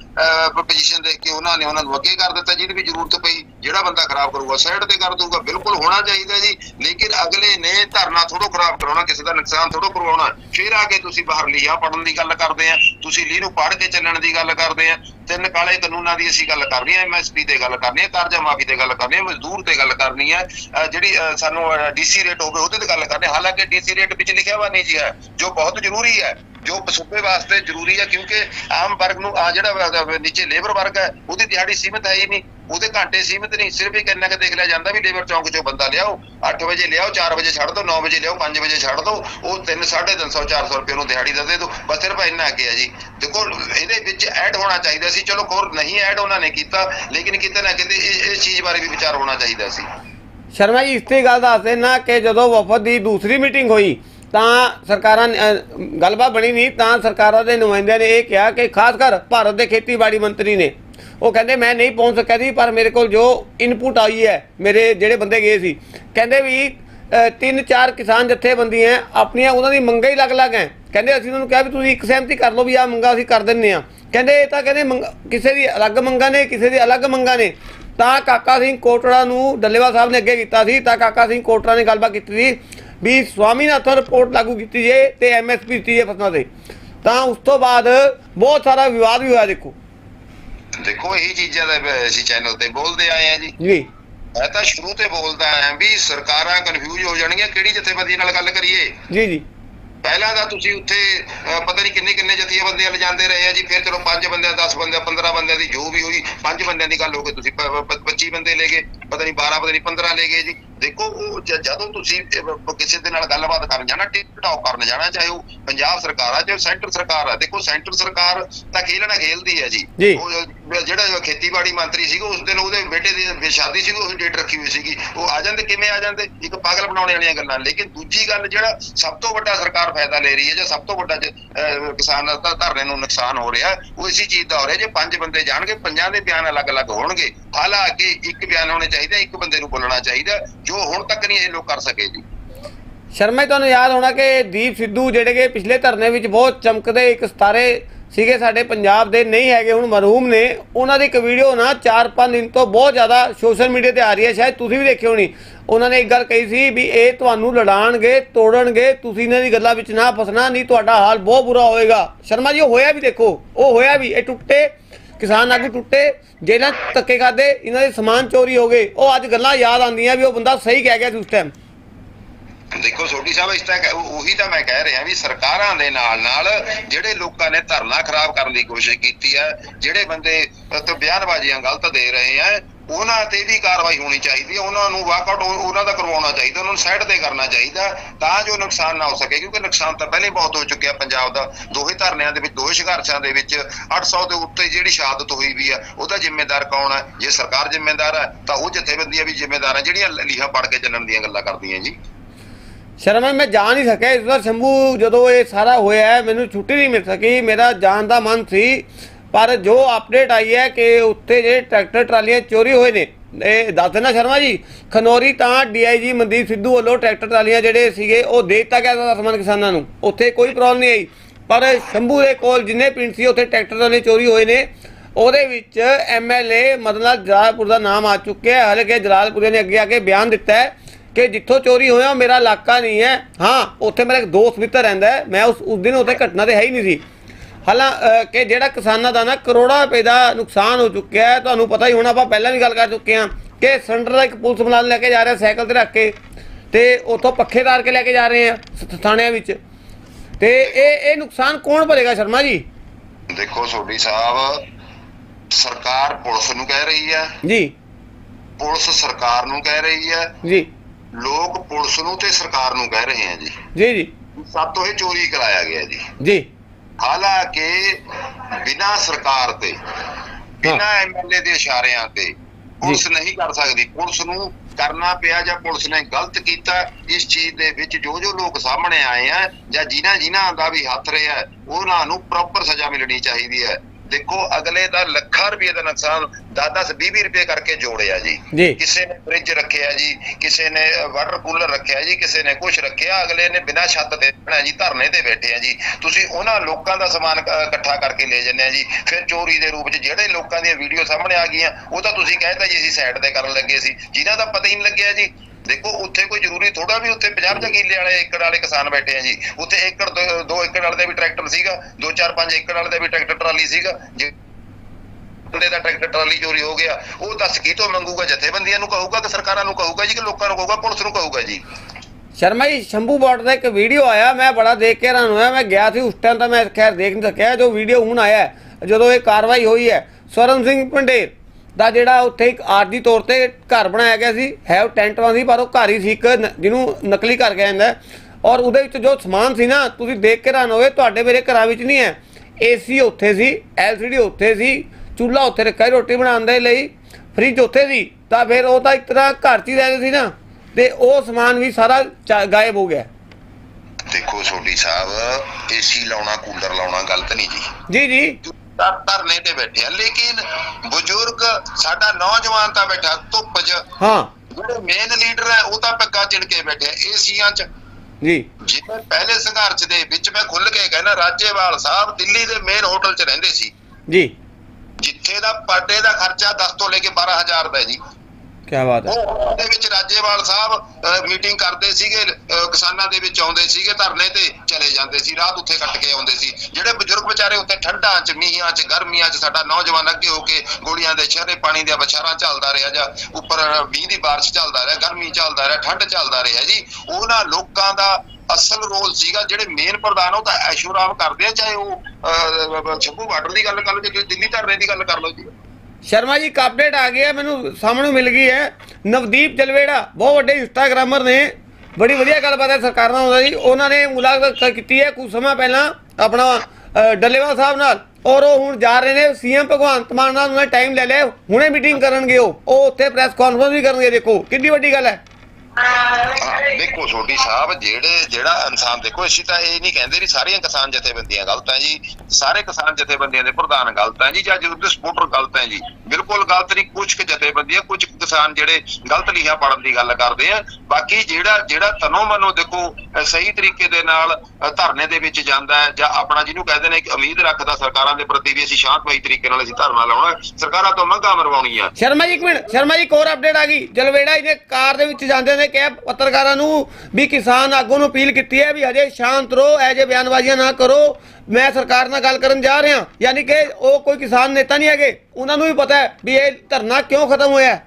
ਪੋਜੀਸ਼ਨ ਦੇਖ ਕੇ ਉਹਨਾਂ ਨੇ ਉਹਨਾਂ ਨੂੰ ਅੱਗੇ ਕਰ ਦਿੱਤਾ ਜਿਹਦੀ ਵੀ ਜ਼ਰੂਰਤ ਪਈ ਜਿਹੜਾ ਬੰਦਾ ਖਰਾਬ ਕਰੂਗਾ ਸਾਈਡ ਤੇ ਕਰ ਦੂਗਾ ਬਿਲਕੁਲ ਹੋਣਾ ਚਾਹੀਦਾ ਜੀ। ਲੇਕਿਨ ਅਗਲੇ ਨੇ ਧਰਨਾ ਥੋੜੋ ਖਰਾਬ ਕਰਾਉਣਾ ਕਿਸੇ ਦਾ ਨੁਕਸਾਨ ਥੋੜੋ ਕਰਵਾਉਣਾ। ਫਿਰ ਆ ਕੇ ਤੁਸੀਂ ਬਾਹਰ ਲਿਆ ਪੜਨ ਦੀ ਗੱਲ ਕਰਦੇ ਆ ਤੁਸੀਂ ਲੀ ਨੂੰ ਪੜ ਕੇ ਚੱਲਣ ਦੀ ਗੱਲ ਕਰਦੇ ਆ। ਤਿੰਨ ਕਾਲੇ ਕਾਨੂੰਨਾਂ ਦੀ ਅਸੀਂ ਗੱਲ ਕਰਨੀ ਹੈ ਐਮਐਸਪੀ ਤੇ ਗੱਲ ਕਰਨੀ ਹੈ, ਕਰਜ਼ਾ ਮਾਫੀ ਤੇ ਗੱਲ ਕਰਨੀ ਹੈ, ਮਜ਼ਦੂਰ ਤੇ ਗੱਲ ਕਰਨੀ ਹੈ ਜਿਹੜੀ ਸਾਨੂੰ ਡੀਸੀ ਰੇਟ ਹੋਵੇ ਉਹਦੇ ਤੇ ਗੱਲ ਕਰਨੀ ਹੈ। ਹਾਲਾਂਕਿ ਡੀਸੀ ਰੇਟ ਵਿੱਚ ਲਿਖਿਆ ਹੋਇਆ ਨਹੀਂ ਜੀ ਹੈ, ਜੋ ਬਹੁਤ ਜ਼ਰੂਰੀ ਹੈ, ਜੋ ਸੂਬੇ ਵਾਸਤੇ ਜ਼ਰੂਰੀ ਹੈ, ਕਿਉਂਕਿ ਆਮ ਵਰਗ ਨੂੰ ਆ ਜਿਹੜਾ ਨੀਚੇ ਲੇਬਰ ਵਰਗ ਹੈ, ਉਹਦੀ ਦਿਹਾੜੀ ਸੀਮਿਤ ਹੈ ਹੀ ਨਹੀਂ। ਉਹਦੇ ਘੰਟੇ ਸੀਮਿਤ ਨਹੀਂ, ਸਿਰਫ ਇੱਕ ਇੰਨਾ ਕਿ ਦੇਖ ਲਿਆ ਜਾਂਦਾ ਵੀ ਲੇਬਰ ਚੌਂਕ ਚੋਂ ਬੰਦਾ ਲਿਆਓ 8 ਵਜੇ ਲਿਆਓ 4 ਵਜੇ ਛੱਡ ਦਿਓ 9 ਵਜੇ ਲਿਆਓ 5 ਵਜੇ ਛੱਡ ਦਿਓ ਉਹ 3 350 400 ਰੁਪਏ ਨੂੰ ਦਿਹਾੜੀ ਦਾ ਦੇ ਦਿਓ ਬਸ ਸਿਰਫ ਇੰਨਾ ਅੱਗੇ ਹੈ ਜੀ। ਦੇਖੋ, ਇਹਦੇ ਵਿੱਚ ਐਡ ਹੋਣਾ ਚਾਹੀਦਾ ਸੀ, ਚਲੋ ਖੋਰ ਨਹੀਂ ਐਡ ਉਹਨਾਂ ਨੇ ਕੀਤਾ, ਲੇਕਿਨ ਕਿਤੇ ਨਾ ਕਿਤੇ ਇਸ ਚੀਜ਼ ਬਾਰੇ ਵੀ ਵਿਚਾਰ ਹੋਣਾ ਚਾਹੀਦਾ ਸੀ। ਸ਼ਰਮਾ ਜੀ, ਇਸ ਤੇ ਗੱਲ ਦੱਸਦੇ ਨਾ ਕਿ ਜਦੋਂ ਵਫਦ ਦੀ ਦੂਸਰੀ ਮੀਟਿੰਗ ਹੋਈ, ਤਾਂ ਸਰਕਾਰਾਂ ਗੱਲਬਾਤ ਬਣੀ ਨਹੀਂ, ਤਾਂ ਸਰਕਾਰਾਂ ਦੇ ਨੁਮਾਇੰਦਿਆਂ ਨੇ ਇਹ ਕਿਹਾ ਕਿ ਖਾਸ ਕਰ ਭਾਰਤ ਦੇ ਖੇਤੀਬਾੜੀ ਮੰਤਰੀ ਨੇ ਉਹ ਕਹਿੰਦੇ ਮੈਂ ਨਹੀਂ ਪਹੁੰਚ ਸਕਿਆ ਸੀ ਪਰ ਮੇਰੇ ਕੋਲ ਜੋ ਇਨਪੁਟ ਆਈ ਹੈ, ਮੇਰੇ ਜਿਹੜੇ ਬੰਦੇ ਗਏ ਸੀ, ਕਹਿੰਦੇ ਵੀ ਤਿੰਨ ਚਾਰ ਕਿਸਾਨ ਜਥੇਬੰਦੀਆਂ ਆਪਣੀਆਂ ਉਹਨਾਂ ਦੀ ਮੰਗਾਂ ਹੀ ਅਲੱਗ-ਅਲੱਗ ਹੈ। ਕਹਿੰਦੇ ਅਸੀਂ ਉਹਨਾਂ ਨੂੰ ਕਿਹਾ ਵੀ ਤੁਸੀਂ ਇੱਕ ਸਹਿਮਤੀ ਕਰ ਲਓ ਵੀ ਆਹ ਮੰਗਾਂ ਅਸੀਂ ਕਰ ਦਿੰਨੇ ਆ ਕਹਿੰਦੇ ਇਹ ਤਾਂ ਕਹਿੰਦੇ ਮੰਗ- ਕਿਸੇ ਦੀ ਅਲੱਗ ਮੰਗਾਂ ਨੇ, ਕਿਸੇ ਦੀ ਅਲੱਗ ਮੰਗਾਂ ਨੇ। ਤਾਂ ਕਾਕਾ ਸਿੰਘ ਕੋਟੜਾ ਨੂੰ ਡੱਲੇਵਾਲ ਸਾਹਿਬ ਨੇ ਅੱਗੇ ਕੀਤਾ ਸੀ, ਤਾਂ ਕਾਕਾ ਸਿੰਘ ਕੋਟੜਾ ਨੇ ਗੱਲਬਾਤ ਕੀਤੀ ਸੀ ਵੀ ਸਵਾਮੀਨਾਥਨ ਰਿਪੋਰਟ ਲਾਗੂ ਕੀਤੀ ਜੇ ਤੇ ਐਮਐਸਪੀ ਦਿੱਤੀ ਜੇ ਫਸਲਾਂ ਤੇ। ਤਾਂ ਉਸ ਤੋਂ ਬਾਅਦ ਬਹੁਤ ਸਾਰਾ ਵਿਵਾਦ ਵੀ ਹੋਇਆ ਦੇਖੋ। ਦੇਖੋ ਇਹੀ ਚੀਜ਼ਾਂ ਦਾ ਅਸੀਂ ਚੈਨਲ ਤੇ ਬੋਲਦੇ ਆਏ ਆ ਜੀ। ਜੀ। ਮੈਂ ਤਾਂ ਸ਼ੁਰੂ ਤੇ ਬੋਲਦਾ ਆਂ ਵੀ ਸਰਕਾਰਾਂ ਕਨਫਿਊਜ਼ ਹੋ ਜਾਣਗੀਆਂ ਕਿਹੜੀ ਜਥੇਬੰਦੀ ਨਾਲ ਗੱਲ ਕਰੀਏ? ਜੀ ਜੀ। ਪਹਿਲਾਂ ਤਾਂ ਤੁਸੀਂ ਉੱਥੇ ਪਤਾ ਨਹੀਂ ਕਿੰਨੇ ਕਿੰਨੇ ਜਥੇਬੰਦੀਆਂ ਲਿਜਾਂਦੇ ਰਹੇ ਆ ਜੀ ਫਿਰ ਚਲੋ 5 ਬੰਦਿਆਂ 10 ਬੰਦਿਆਂ 15 ਬੰਦਿਆਂ ਦੀ ਜੋ ਵੀ ਹੋਈ 5 ਬੰਦਿਆਂ ਦੀ ਗੱਲ ਹੋ ਗਈ ਤੁਸੀਂ 25 ਬੰਦੇ ਲੈ ਗਏ ਪਤਾ ਨਹੀਂ 12 ਪਤਾ ਨਹੀਂ 15 ਲੈ ਗਏ ਜੀ। ਦੇਖੋ ਉਹ ਜਦੋਂ ਤੁਸੀਂ ਕਿਸੇ ਦੇ ਨਾਲ ਗੱਲਬਾਤ ਕਰਨ ਜਾਣਾ ਟਿਕਟਾਕ ਕਰਨ ਜਾਣਾ ਚਾਹੇ ਉਹ ਪੰਜਾਬ ਸਰਕਾਰ ਆ ਚਾਹੇ ਸੈਂਟਰ ਸਰਕਾਰ ਆ ਦੇਖੋ ਸੈਂਟਰ ਸਰਕਾਰ ਤਾਂ ਖੇਲਣਾ ਖੇਲਦੀ ਹੈ ਜੀ। ਉਹ ਜਿਹੜਾ ਖੇਤੀਬਾੜੀ ਮੰਤਰੀ ਸੀਗਾ ਉਸ ਦਿਨ ਉਹਦੇ ਬੇਟੇ ਦੀ ਸ਼ਾਦੀ ਸੀ ਉਹ ਡੇਟ ਰੱਖੀ ਹੋਈ ਸੀਗੀ। ਉਹ ਆ ਜਾਂਦੇ ਕਿਵੇਂ ਆ ਜਾਂਦੇ? ਇੱਕ ਪਾਗਲ ਬਣਾਉਣੇ ਵਾਲੀਆਂ ਗੱਲਾਂ। ਲੇਕਿਨ ਦੂਜੀ ਗੱਲ ਜਿਹੜਾ ਸਭ ਤੋਂ ਵੱਡਾ ਸਰਕਾਰ ਫਾਇਦਾ ਲੈ ਰਹੀ ਹੈ ਜਾਂ ਸਭ ਤੋਂ ਵੱਡਾ ਕਿਸਾਨ ਦਾ ਧਰਨੇ ਨੂੰ ਨੁਕਸਾਨ ਹੋ ਰਿਹਾ ਉਹ ਇਸੇ ਚੀਜ਼ ਦਾ ਹੋ ਰਿਹਾ ਜੇ ਪੰਜ ਬੰਦੇ ਜਾਣਗੇ ਪੰਜਾਂ ਦੇ ਬਿਆਨ ਅਲੱਗ-ਅਲੱਗ ਹੋਣਗੇ। ਹਾਲਾਂਕਿ ਇੱਕ ਬਿਆਨ ਹੋਣੇ ਚਾਹੀਦੇ ਇੱਕ ਬੰਦੇ ਨੂੰ ਬੋਲਣਾ ਚਾਹੀਦਾ। ਜੋ ਹੁਣ ਤੱਕ ਨਹੀਂ ਇਹ ਲੋਕ ਕਰ ਸਕੇ ਜੀ। ਸ਼ਰਮਾ ਜੀ, ਤੁਹਾਨੂੰ ਯਾਦ ਹੋਣਾ ਕਿ ਦੀਪ ਸਿੱਧੂ ਜਿਹੜੇ ਕਿ ਪਿਛਲੇ ਧਰਨੇ ਵਿੱਚ ਬਹੁਤ ਚਮਕਦੇ ਇੱਕ ਸਤਾਰੇ ਸੀਗੇ ਸਾਡੇ ਪੰਜਾਬ ਦੇ, ਨਹੀਂ ਹੈਗੇ ਹੁਣ ਮਰਹੂਮ ਨੇ। ਉਹਨਾਂ ਦੀ ਇੱਕ ਵੀਡੀਓ ਨਾ 4-5 ਦਿਨ ਤੋਂ ਬਹੁਤ ਜ਼ਿਆਦਾ ਸੋਸ਼ਲ ਮੀਡੀਆ ਤੇ ਆ ਰਹੀ ਹੈ, ਸ਼ਾਇਦ ਤੁਸੀਂ ਵੀ ਦੇਖੀ ਹੋਣੀ। ਉਹਨਾਂ ਨੇ ਇੱਕ ਗੱਲ ਕਹੀ ਸੀ ਵੀ ਇਹ ਤੁਹਾਨੂੰ ਲੜਾਣਗੇ ਤੋੜਨਗੇ, ਤੁਸੀਂ ਇਹਨਾਂ ਦੀ ਗੱਲਾਂ ਵਿੱਚ ਨਾ ਫਸਣਾ, ਨਹੀਂ ਤੁਹਾਡਾ ਹਾਲ ਬਹੁਤ ਬੁਰਾ ਹੋਏਗਾ। ਸ਼ਰਮਾ ਜੀ, ਉਹ ਹੋਇਆ ਵੀ ਦੇਖੋ, ਉਹ ਹੋਇਆ ਵੀ, ਇਹ ਟੁੱਟੇ ਕਿਸਾਨ ਆਗੂ ਟੁੱਟੇ ਜਿਹਨਾਂ ਧੱਕੇ ਖਾਦੇ ਇਹਨਾਂ ਦੇ ਸਮਾਨ ਚੋਰੀ ਹੋ ਗਏ। ਉਹ ਅੱਜ ਗੱਲਾਂ ਯਾਦ ਆਉਂਦੀਆਂ ਵੀ ਉਹ ਬੰਦਾ ਸਹੀ ਕਹਿ ਗਿਆ ਸੀ ਉਸ ਟਾਈਮ ਦੇਖੋ, ਸੋਢੀ ਸਾਹਿਬ, ਇਸ ਤਾਂ ਉਹੀ ਤਾਂ ਮੈਂ ਕਹਿ ਰਿਹਾ ਵੀ ਸਰਕਾਰਾਂ ਦੇ ਨਾਲ ਨਾਲ ਜਿਹੜੇ ਲੋਕਾਂ ਨੇ ਧਰਨਾ ਖਰਾਬ ਕਰਨ ਦੀ ਕੋਸ਼ਿਸ਼ ਕੀਤੀ ਹੈ, ਜਿਹੜੇ ਬੰਦੇ ਬਿਆਨਬਾਜ਼ੀਆਂ ਗਲਤ ਦੇ ਰਹੇ ਆ ਉਹਨਾਂ ਤੇ ਵੀ ਕਾਰਵਾਈ ਹੋਣੀ ਚਾਹੀਦੀ ਹੈ, ਉਹਨਾਂ ਨੂੰ ਵਾਕਆਊਟ ਉਹਨਾਂ ਦਾ ਕਰਵਾਉਣਾ ਚਾਹੀਦਾ, ਉਹਨਾਂ ਨੂੰ ਸਾਈਡ ਤੇ ਕਰਨਾ ਚਾਹੀਦਾ ਤਾਂ ਜੋ ਨੁਕਸਾਨ ਨਾ ਹੋ ਸਕੇ, ਕਿਉਂਕਿ ਨੁਕਸਾਨ ਤਾਂ ਪਹਿਲੇ ਬਹੁਤ ਹੋ ਚੁੱਕਿਆ ਪੰਜਾਬ ਦਾ। ਦੋਹੇ ਧਰਨਿਆਂ ਦੇ ਵਿੱਚ, ਦੋਹੇ ਸੰਘਰਸ਼ਾਂ ਦੇ ਵਿੱਚ 800 ਦੇ ਉੱਤੇ ਜਿਹੜੀ ਸ਼ਹਾਦਤ ਹੋਈ ਵੀ ਆ, ਉਹਦਾ ਜ਼ਿੰਮੇਦਾਰ ਕੌਣ ਹੈ? ਜੇ ਸਰਕਾਰ ਜ਼ਿੰਮੇਦਾਰ ਹੈ, ਤਾਂ ਉਹ ਜਥੇਬੰਦੀਆਂ ਵੀ ਜ਼ਿੰਮੇਦਾਰ ਹੈ, ਜਿਹੜੀਆਂ ਲੀਹਾ ਪੜ ਕੇ ਚੱਲਣ ਦੀਆਂ ਗੱਲਾਂ ਕਰਦੀਆਂ ਜੀ। ਸ਼ਰਮਾ, ਮੈਂ ਜਾ ਨਹੀਂ ਸਕਿਆ। ਇਸ ਵਾਰ ਸ਼ੰਭੂ ਜਦੋਂ ਇਹ ਸਾਰਾ ਹੋਇਆ ਮੈਨੂੰ ਛੁੱਟੀ ਨਹੀਂ ਮਿਲ ਸਕੀ। ਮੇਰਾ ਜਾਣ ਦਾ ਮਨ ਸੀ ਪਰ ਜੋ ਅਪਡੇਟ ਆਈ ਹੈ ਕਿ ਉੱਥੇ ਜਿਹੜੇ ਟਰੈਕਟਰ ਟਰਾਲੀਆਂ ਚੋਰੀ ਹੋਏ ਨੇ, ਇਹ ਦੱਸ ਦੇਣਾ ਸ਼ਰਮਾ ਜੀ, ਖਨੌਰੀ ਤਾਂ ਡੀਆਈਜੀ ਮਨਦੀਪ ਸਿੱਧੂ ਵੱਲੋਂ ਟਰੈਕਟਰ ਟਰਾਲੀਆਂ ਜਿਹੜੇ ਸੀਗੇ, ਉਹ ਦੇ ਦਿੱਤਾ ਗਿਆ ਸੀ ਅਸਮਾਨ ਕਿਸਾਨਾਂ ਨੂੰ। ਉੱਥੇ ਕੋਈ ਪ੍ਰੋਬਲਮ ਨਹੀਂ ਆਈ। ਪਰ ਸ਼ੰਭੂ ਦੇ ਕੋਲ ਜਿੰਨੇ ਪਿੰਡ ਸੀ, ਉੱਥੇ ਟਰੈਕਟਰ ਟਰਾਲੀਆਂ ਚੋਰੀ ਹੋਏ ਨੇ। ਉਹਦੇ ਵਿੱਚ ਐਮਐਲਏ ਮਦਨ ਲਾਲ ਜਲਾਲਪੁਰ ਦਾ ਨਾਮ ਆ ਚੁੱਕਿਆ ਹੈ। ਹਾਲਾਂਕਿ ਜਲਾਲਪੁਰ ਨੇ ਅੱਗੇ ਆ ਕੇ ਬਿਆਨ ਦਿੱਤਾ ਹੈ ਕਿ ਜਿੱਥੋਂ ਚੋਰੀ ਹੋਇਆ, ਉਹ ਮੇਰਾ ਇਲਾਕਾ ਨਹੀਂ ਹੈ। ਹਾਂ, ਉੱਥੇ ਮੇਰਾ ਇੱਕ ਦੋਸਤ ਮਿੱਤਰ ਰਹਿੰਦਾ ਹੈ। ਮੈਂ ਉਸ ਉਸ ਦਿਨ ਉੱਥੇ ਘਟਨਾ ਤੇ ਹੈ ਹੀ ਨਹੀਂ ਸੀ। ਹਾਲਾਂ ਕਿ ਜਿਹੜਾ ਕਿਸਾਨਾਂ ਦਾ ਨਾ ਕਰੋੜਾਂ ਰੁਪਏ ਦਾ ਨੁਕਸਾਨ ਹੋ ਚੁੱਕਿਆ ਹੈ ਤੁਹਾਨੂੰ ਪਤਾ ਹੀ ਹੋਣਾ ਆਪਾਂ ਪਹਿਲਾਂ ਵੀ ਗੱਲ ਕਰ ਚੁੱਕੇ ਹਾਂ ਕਿ ਸਿਲੰਡਰ ਦਾ ਇੱਕ ਪੁਲਿਸ ਮੁਲਾਜ਼ਮ ਲੈ ਕੇ ਜਾ ਰਿਹਾ ਸਾਈਕਲ ਤੇ ਰੱਖ ਕੇ ਤੇ ਉੱਥੋਂ ਪੱਖੇ ਤਾਰ ਕੇ ਲੈ ਕੇ ਜਾ ਰਹੇ ਆ ਥਾਣਿਆਂ ਵਿੱਚ। ਤੇ ਇਹ ਇਹ ਨੁਕਸਾਨ ਕੌਣ ਭਰੇਗਾ ਸ਼ਰਮਾ ਜੀ? ਦੇਖੋ ਸੋਢੀ ਸਾਹਿਬ ਸਰਕਾਰ ਪੁਲਿਸ ਨੂੰ ਕਹਿ ਰਹੀ ਹੈ। ਜੀ। ਪੁਲਿਸ ਸਰਕਾਰ ਨੂੰ ਕਹਿ ਰਹੀ ਹੈ। ਜੀ। ਲੋਕ ਪੁਲਿਸ ਨੂੰ ਤੇ ਸਰਕਾਰ ਨੂੰ ਕਹਿ ਰਹੇ ਆ ਜੀ। ਜੀ ਜੀ। ਸਭ ਤੋਂ ਇਹ ਚੋਰੀ ਕਰਾਇਆ ਗਿਆ ਜੀ। ਜੀ। ਹਾਲਾਂਕਿ ਬਿਨਾਂ ਸਰਕਾਰ ਤੇ ਬਿਨਾਂ ਐਮਐਲਏ ਦੇ ਇਸ਼ਾਰਿਆਂ ਤੇ ਪੁਲਿਸ ਨਹੀਂ ਕਰ ਸਕਦੀ। ਪੁਲਿਸ ਨੂੰ ਕਰਨਾ ਪਿਆ ਜਾਂ ਪੁਲਿਸ ਨੇ ਗਲਤ ਕੀਤਾ ਇਸ ਚੀਜ਼ ਦੇ ਵਿੱਚ ਜੋ ਜੋ ਲੋਕ ਸਾਹਮਣੇ ਆਏ ਆ ਜਾਂ ਜਿਨ੍ਹਾਂ ਜਿਨ੍ਹਾਂ ਦਾ ਵੀ ਹੱਥ ਰਿਹਾ ਉਹਨਾਂ ਨੂੰ ਪ੍ਰੋਪਰ ਸਜ਼ਾ ਮਿਲਣੀ ਚਾਹੀਦੀ ਹੈ। ਦੇਖੋ ਅਗਲੇ ਦਾ ਲੱਖਾਂ ਰੁਪਏ ਦਾ ਨੁਕਸਾਨ 10-10 20 ਰੁਪਏ ਕਰਕੇ ਜੋੜਿਆ ਜੀ। ਕਿਸੇ ਨੇ ਫ੍ਰਿਜ ਰੱਖਿਆ ਜੀ ਕਿਸੇ ਨੇ ਵਾਟਰ ਕੂਲਰ ਰੱਖਿਆ ਜੀ ਕਿਸੇ ਨੇ ਕੁਝ ਰੱਖਿਆ ਅਗਲੇ ਨੇ ਬਿਨਾਂ ਛੱਤ ਤੇ ਰਹਿਣਾ ਜੀ ਧਰਨੇ ਤੇ ਬੈਠੇ ਆ ਜੀ। ਤੁਸੀਂ ਉਹਨਾਂ ਲੋਕਾਂ ਦਾ ਸਮਾਨ ਇਕੱਠਾ ਕਰਕੇ ਲੈ ਜੰਨੇ ਆ ਜੀ। ਫਿਰ ਚੋਰੀ ਦੇ ਰੂਪ 'ਚ ਜਿਹੜੇ ਲੋਕਾਂ ਦੀਆਂ ਵੀਡੀਓ ਸਾਹਮਣੇ ਆ ਗਈਆਂ ਉਹ ਤਾਂ ਤੁਸੀਂ ਕਹਿੰਦਾ ਜੀ ਅਸੀਂ ਸਾਈਡ ਤੇ ਕਰਨ ਲੱਗੇ ਸੀ। ਜਿਨ੍ਹਾਂ ਦਾ ਪਤਾ ਹੀ ਨਹੀਂ ਲੱਗਿਆ ਜੀ। ਦੇਖੋ, ਉੱਥੇ ਕੋਈ ਜ਼ਰੂਰੀ ਥੋੜਾ ਵੀ ਉੱਥੇ 50 ਕਿੱਲੇ ਵਾਲੇ ਏਕੜ ਵਾਲੇ ਕਿਸਾਨ ਬੈਠੇ ਆ ਜੀ। ਉੱਥੇ ਏਕੜ 2 ਏਕੜ ਵਾਲੇ ਦਾ ਵੀ ਟਰੈਕਟਰ ਸੀਗਾ 2 4 5 ਏਕੜ ਵਾਲੇ ਦਾ ਵੀ ਟਰੈਕਟਰ ਟਰਾਲੀ ਸੀਗਾ। ਬੰਦੇ ਦਾ ਟਰੈਕਟਰ ਟਰਾਲੀ ਚੋਰੀ ਹੋ ਗਿਆ, ਉਹ ਦੱਸ ਕੀ ਤੋਂ ਮੰਗੂਗਾ? ਜਥੇਬੰਦੀਆਂ ਨੂੰ ਕਹੂਗਾ ਕਿ ਸਰਕਾਰਾਂ ਨੂੰ ਕਹੂਗਾ ਜੀ ਕਿ ਲੋਕਾਂ ਨੂੰ ਕਹੂਗਾ, ਪੁਲਿਸ ਨੂੰ ਕਹੂਗਾ ਜੀ। ਸ਼ਰਮਾ ਜੀ, ਸ਼ੰਭੂ ਬਾਰਡਰ ਦਾ ਇੱਕ ਵੀਡੀਓ ਆਇਆ, ਮੈਂ ਬੜਾ ਦੇਖ ਕੇ ਹੈਰਾਨ ਹੋਇਆ। ਮੈਂ ਗਿਆ ਸੀ, ਉਸ ਟਾਈਮ ਤਾਂ ਮੈਂ ਖੈਰ ਦੇਖ ਨਹੀਂ ਸਕਿਆ। ਜੋ ਵੀਡੀਓ ਹੁਣ ਆਇਆ, ਜਦੋਂ ਇਹ ਕਾਰਵਾਈ ਹੋਈ ਹੈ, ਸਵਰਨ ਸਿੰਘ ਪੰਡੇਰ ਦਾ ਜਿਹੜਾ ਉੱਥੇ ਇੱਕ ਆਰਜੀ ਤੌਰ ਤੇ ਘਰ ਬਣਾਇਆ ਗਿਆ ਸੀ ਹੈ ਉਹ ਟੈਂਟ ਵਾਂਗ ਸੀ ਪਰ ਉਹ ਘਰ ਹੀ ਸੀ ਇੱਕ ਜਿਹਨੂੰ ਨਕਲੀ ਘਰ ਕਿਹਾ ਜਾਂਦਾ। ਔਰ ਉਹਦੇ ਵਿੱਚ ਜੋ ਸਮਾਨ ਸੀ ਨਾ ਤੁਸੀਂ ਦੇਖ ਕੇ ਹੈਰਾਨ ਹੋਏ ਤੁਹਾਡੇ ਮੇਰੇ ਘਰਾਂ ਵਿੱਚ ਨਹੀਂ ਹੈ। ਏਸੀ ਉੱਥੇ ਸੀ ਐਲਸੀਡੀ ਉੱਥੇ ਸੀ ਚੁੱਲ੍ਹਾ ਉੱਥੇ ਰੱਖਿਆ ਰੋਟੀ ਬਣਾਉਣ ਦੇ ਲਈ। ਫ੍ਰਿਜ ਉੱਥੇ ਸੀ ਤਾਂ ਫਿਰ ਉਹ ਤਾਂ ਇੱਕ ਤਰ੍ਹਾਂ ਘਰ 'ਚ ਹੀ ਰਹਿ ਗਏ ਸੀ ਨਾ। ਤੇ ਉਹ ਸਮਾਨ ਵੀ ਸਾਰਾ ਗਾਇਬ ਹੋ ਗਿਆ। ਦੇਖੋ ਸੋਢੀ ਸਾਹਿਬ ਏਸੀ ਲਾਉਣਾ ਕੂਲਰ ਲਾਉਣਾ ਗਲਤ ਨਹੀਂ ਜੀ। ਜੀ ਜੀ। ਧਰਨੇ ਤੇ ਬੈਠੇ ਆ। ਲੇਕਿਨ ਬਜ਼ੁਰਗ ਸਾਡਾ ਨੌਜਵਾਨ ਤਾਂ ਬੈਠਾ ਧੁੱਪ 'ਚ। ਹਾਂ। ਜਿਹੜੇ ਮੇਨ ਲੀਡਰ ਹੈ ਉਹ ਤਾਂ ਪੱਗਾ ਚਿਣ ਕੇ ਬੈਠੇ ਆ ਏਸੀਆਂ 'ਚ। ਜੀ। ਜਿਵੇਂ ਪਹਿਲੇ ਸੰਘਰਸ਼ ਦੇ ਵਿੱਚ ਮੈਂ ਖੁੱਲ ਕੇ ਕਹਿਣਾ ਰਾਜੇਵਾਲ ਸਾਹਿਬ ਦਿੱਲੀ ਦੇ ਮੇਨ ਹੋਟਲ 'ਚ ਰਹਿੰਦੇ ਸੀ। ਜੀ। ਜਿੱਥੇ ਦਾ ਪਰ ਡੇ ਦਾ ਖਰਚਾ 10 ਤੋਂ ਲੈ ਕੇ 12000 ਦਾ ਹੈ ਜੀ। ਕੀ ਬਾਤ ਹੈ। ਉਹਦੇ ਵਿੱਚ ਰਾਜੇਵਾਲ ਸਾਹਿਬ ਮੀਟਿੰਗ ਕਰਦੇ ਸੀਗੇ ਕਿਸਾਨਾਂ ਦੇ ਵਿੱਚ ਆਉਂਦੇ ਸੀਗੇ ਧਰਨੇ ਤੇ ਚਲੇ ਜਾਂਦੇ ਸੀ ਰਾਤ ਉੱਥੇ ਕੱਟ ਕੇ ਆਉਂਦੇ ਸੀ। ਜਿਹੜੇ ਬਜ਼ੁਰਗ ਵਿਚਾਰੇ ਉੱਥੇ ਠੰਡਾਂ 'ਚ ਮੀਂਹਾਂ 'ਚ ਗਰਮੀਆਂ 'ਚ ਸਾਡਾ ਨੌਜਵਾਨ ਅੱਗੇ ਹੋ ਕੇ ਗੋਲੀਆਂ ਦੇ ਛਰਰੇ ਪਾਣੀ ਦੀਆਂ ਬਛਾਰਾਂ ਚੱਲਦਾ ਰਿਹਾ ਜਾਂ ਉੱਪਰ ਮੀਂਹ ਦੀ ਬਾਰਿਸ਼ ਚੱਲਦਾ ਰਿਹਾ ਗਰਮੀ ਚੱਲਦਾ ਰਿਹਾ ਠੰਡ ਚੱਲਦਾ ਰਿਹਾ ਜੀ ਉਹਨਾਂ ਲੋਕਾਂ ਦਾ ਅਸਲ ਰੋਲ ਸੀਗਾ ਜਿਹੜੇ ਮੇਨ ਪ੍ਰਧਾਨ ਉਹ ਤਾਂ ਐਸ਼ੋਰਾਮ ਕਰਦੇ ਆ ਚਾਹੇ ਉਹ ਅਹ, ਸ਼ੰਭੂ ਬਾਰਡਰ ਦੀ ਗੱਲ ਕਰ ਲਓ ਜੇ ਦਿੱਲੀ ਧਰਨੇ ਦੀ ਗੱਲ ਕਰ ਲਓ ਜੀ। ਸ਼ਰਮਾ ਜੀ ਇੱਕ ਅਪਡੇਟ ਆ ਗਿਆ ਮੈਨੂੰ ਸਾਹਮਣੇ ਮਿਲ ਗਈ ਹੈ। ਨਵਦੀਪ ਜਲਵੇੜਾ ਬਹੁਤ ਵੱਡੇ ਇੰਸਟਾਗ੍ਰਾਮਰ ਨੇ। ਬੜੀ ਵਧੀਆ ਗੱਲਬਾਤ ਹੈ ਸਰਕਾਰ ਨਾਲ ਹੁੰਦਾ ਜੀ ਉਹਨਾਂ ਨੇ ਮੁਲਾਕਾਤ ਕੀਤੀ ਹੈ ਕੁਝ ਸਮਾਂ ਪਹਿਲਾਂ ਆਪਣਾ ਅ, ਡੱਲੇਵਾਲ ਸਾਹਿਬ ਨਾਲ। ਔਰ ਉਹ ਹੁਣ ਜਾ ਰਹੇ ਨੇ ਸੀਐਮ ਭਗਵੰਤ ਮਾਨ ਨਾਲ ਉਹਨਾਂ ਟਾਈਮ ਲੈ ਲਿਆ। ਹੁਣੇ ਮੀਟਿੰਗ ਕਰਨਗੇ ਉਹ। ਉਹ ਉੱਥੇ ਪ੍ਰੈਸ ਕਾਨਫਰੰਸ ਵੀ ਕਰਨਗੇ ਦੇਖੋ। ਕਿੰਨੀ ਵੱਡੀ ਗੱਲ ਹੈ। ਦੇਖੋ ਛੋਟੀ ਸਾਹਿਬ ਜਿਹੜੇ ਜਿਹੜਾ ਇਨਸਾਨ ਦੇਖੋ ਅਸੀਂ ਤਾਂ ਇਹ ਨਹੀਂ ਕਹਿੰਦੇ ਵੀ ਸਾਰੀਆਂ ਕਿਸਾਨ ਜਥੇਬੰਦੀਆਂ ਗਲਤ ਹੈ ਜੀ ਸਾਰੇ ਕਿਸਾਨ ਜਥੇਬੰਦੀਆਂ ਦੇ ਪ੍ਰਧਾਨ ਗਲਤ ਹੈ ਜੀ ਜਾਂ ਜਿਹੜੇ ਦੇ ਸਪੋਰਟਰ ਗਲਤ ਹੈ ਜੀ ਬਿਲਕੁਲ ਗਲਤ ਨਹੀਂ ਕੁਝ ਕੁ ਜਥੇਬੰਦੀਆਂ ਕੁਝ ਕਿਸਾਨ ਜਿਹੜੇ ਗਲਤ ਲਿਖਿਆ ਪੜਨ ਦੀ ਗੱਲ ਕਰਦੇ ਆ ਬਾਕੀ ਜਿਹੜਾ ਜਿਹੜਾ ਤਨੋ ਮਨੋ ਦੇਖੋ ਸਹੀ ਤਰੀਕੇ ਦੇ ਨਾਲ ਧਰਨੇ ਦੇ ਵਿੱਚ ਜਾਂਦਾ ਹੈ ਜਾਂ ਆਪਣਾ ਜਿਹਨੂੰ ਕਹਿੰਦੇ ਨੇ ਇੱਕ ਉਮੀਦ ਰੱਖਦਾ ਸਰਕਾਰਾਂ ਦੇ ਪ੍ਰਤੀ ਵੀ ਅਸੀਂ ਸ਼ਾਂਤਮਈ ਤਰੀਕੇ ਨਾਲ ਅਸੀਂ ਧਰਨਾ ਲਾਉਣਾ। ਸਰਕਾਰਾਂ ਤੋਂ ਮੰਗਾਂ ਮਰਵਾਉਣੀਆਂ ਸ਼ਰਮਾ ਜੀ ਇੱਕ ਮਿੰਟ ਸ਼ਰਮਾ ਜੀ ਇੱਕ ਹੋਰ ਅਪਡੇਟ ਆ ਗਈ ਜਲਵੇੜਾ ਇਹਨੇ ਕਾਰ ਦੇ ਵਿੱਚ ਜਾਂਦੇ ਨੇ ਕਿਹਾ ਪੱਤਰਕਾਰਾਂ ਨੂੰ ਵੀ ਕਿਸਾਨ ਆਗੂ ਨੂੰ ਅਪੀਲ ਕੀਤੀ ਹੈ ਵੀ ਹਜੇ ਸ਼ਾਂਤ ਰਹੋ ਐਜੇ ਬਿਆਨਬਾਜ਼ੀਆਂ ਨਾ ਕਰੋ ਮੈਂ ਸਰਕਾਰ ਨਾਲ ਗੱਲ ਕਰਨ ਜਾ ਰਿਹਾ ਯਾਨੀ ਕਿ ਉਹ ਕੋਈ ਕਿਸਾਨ ਨੇਤਾ ਨਹੀਂ ਹੈਗੇ ਉਹਨਾਂ ਨੂੰ ਵੀ ਪਤਾ ਹੈ ਵੀ ਇਹ ਧਰਨਾ ਕਿਉਂ ਖਤਮ ਹੋਇਆ ਹੈ।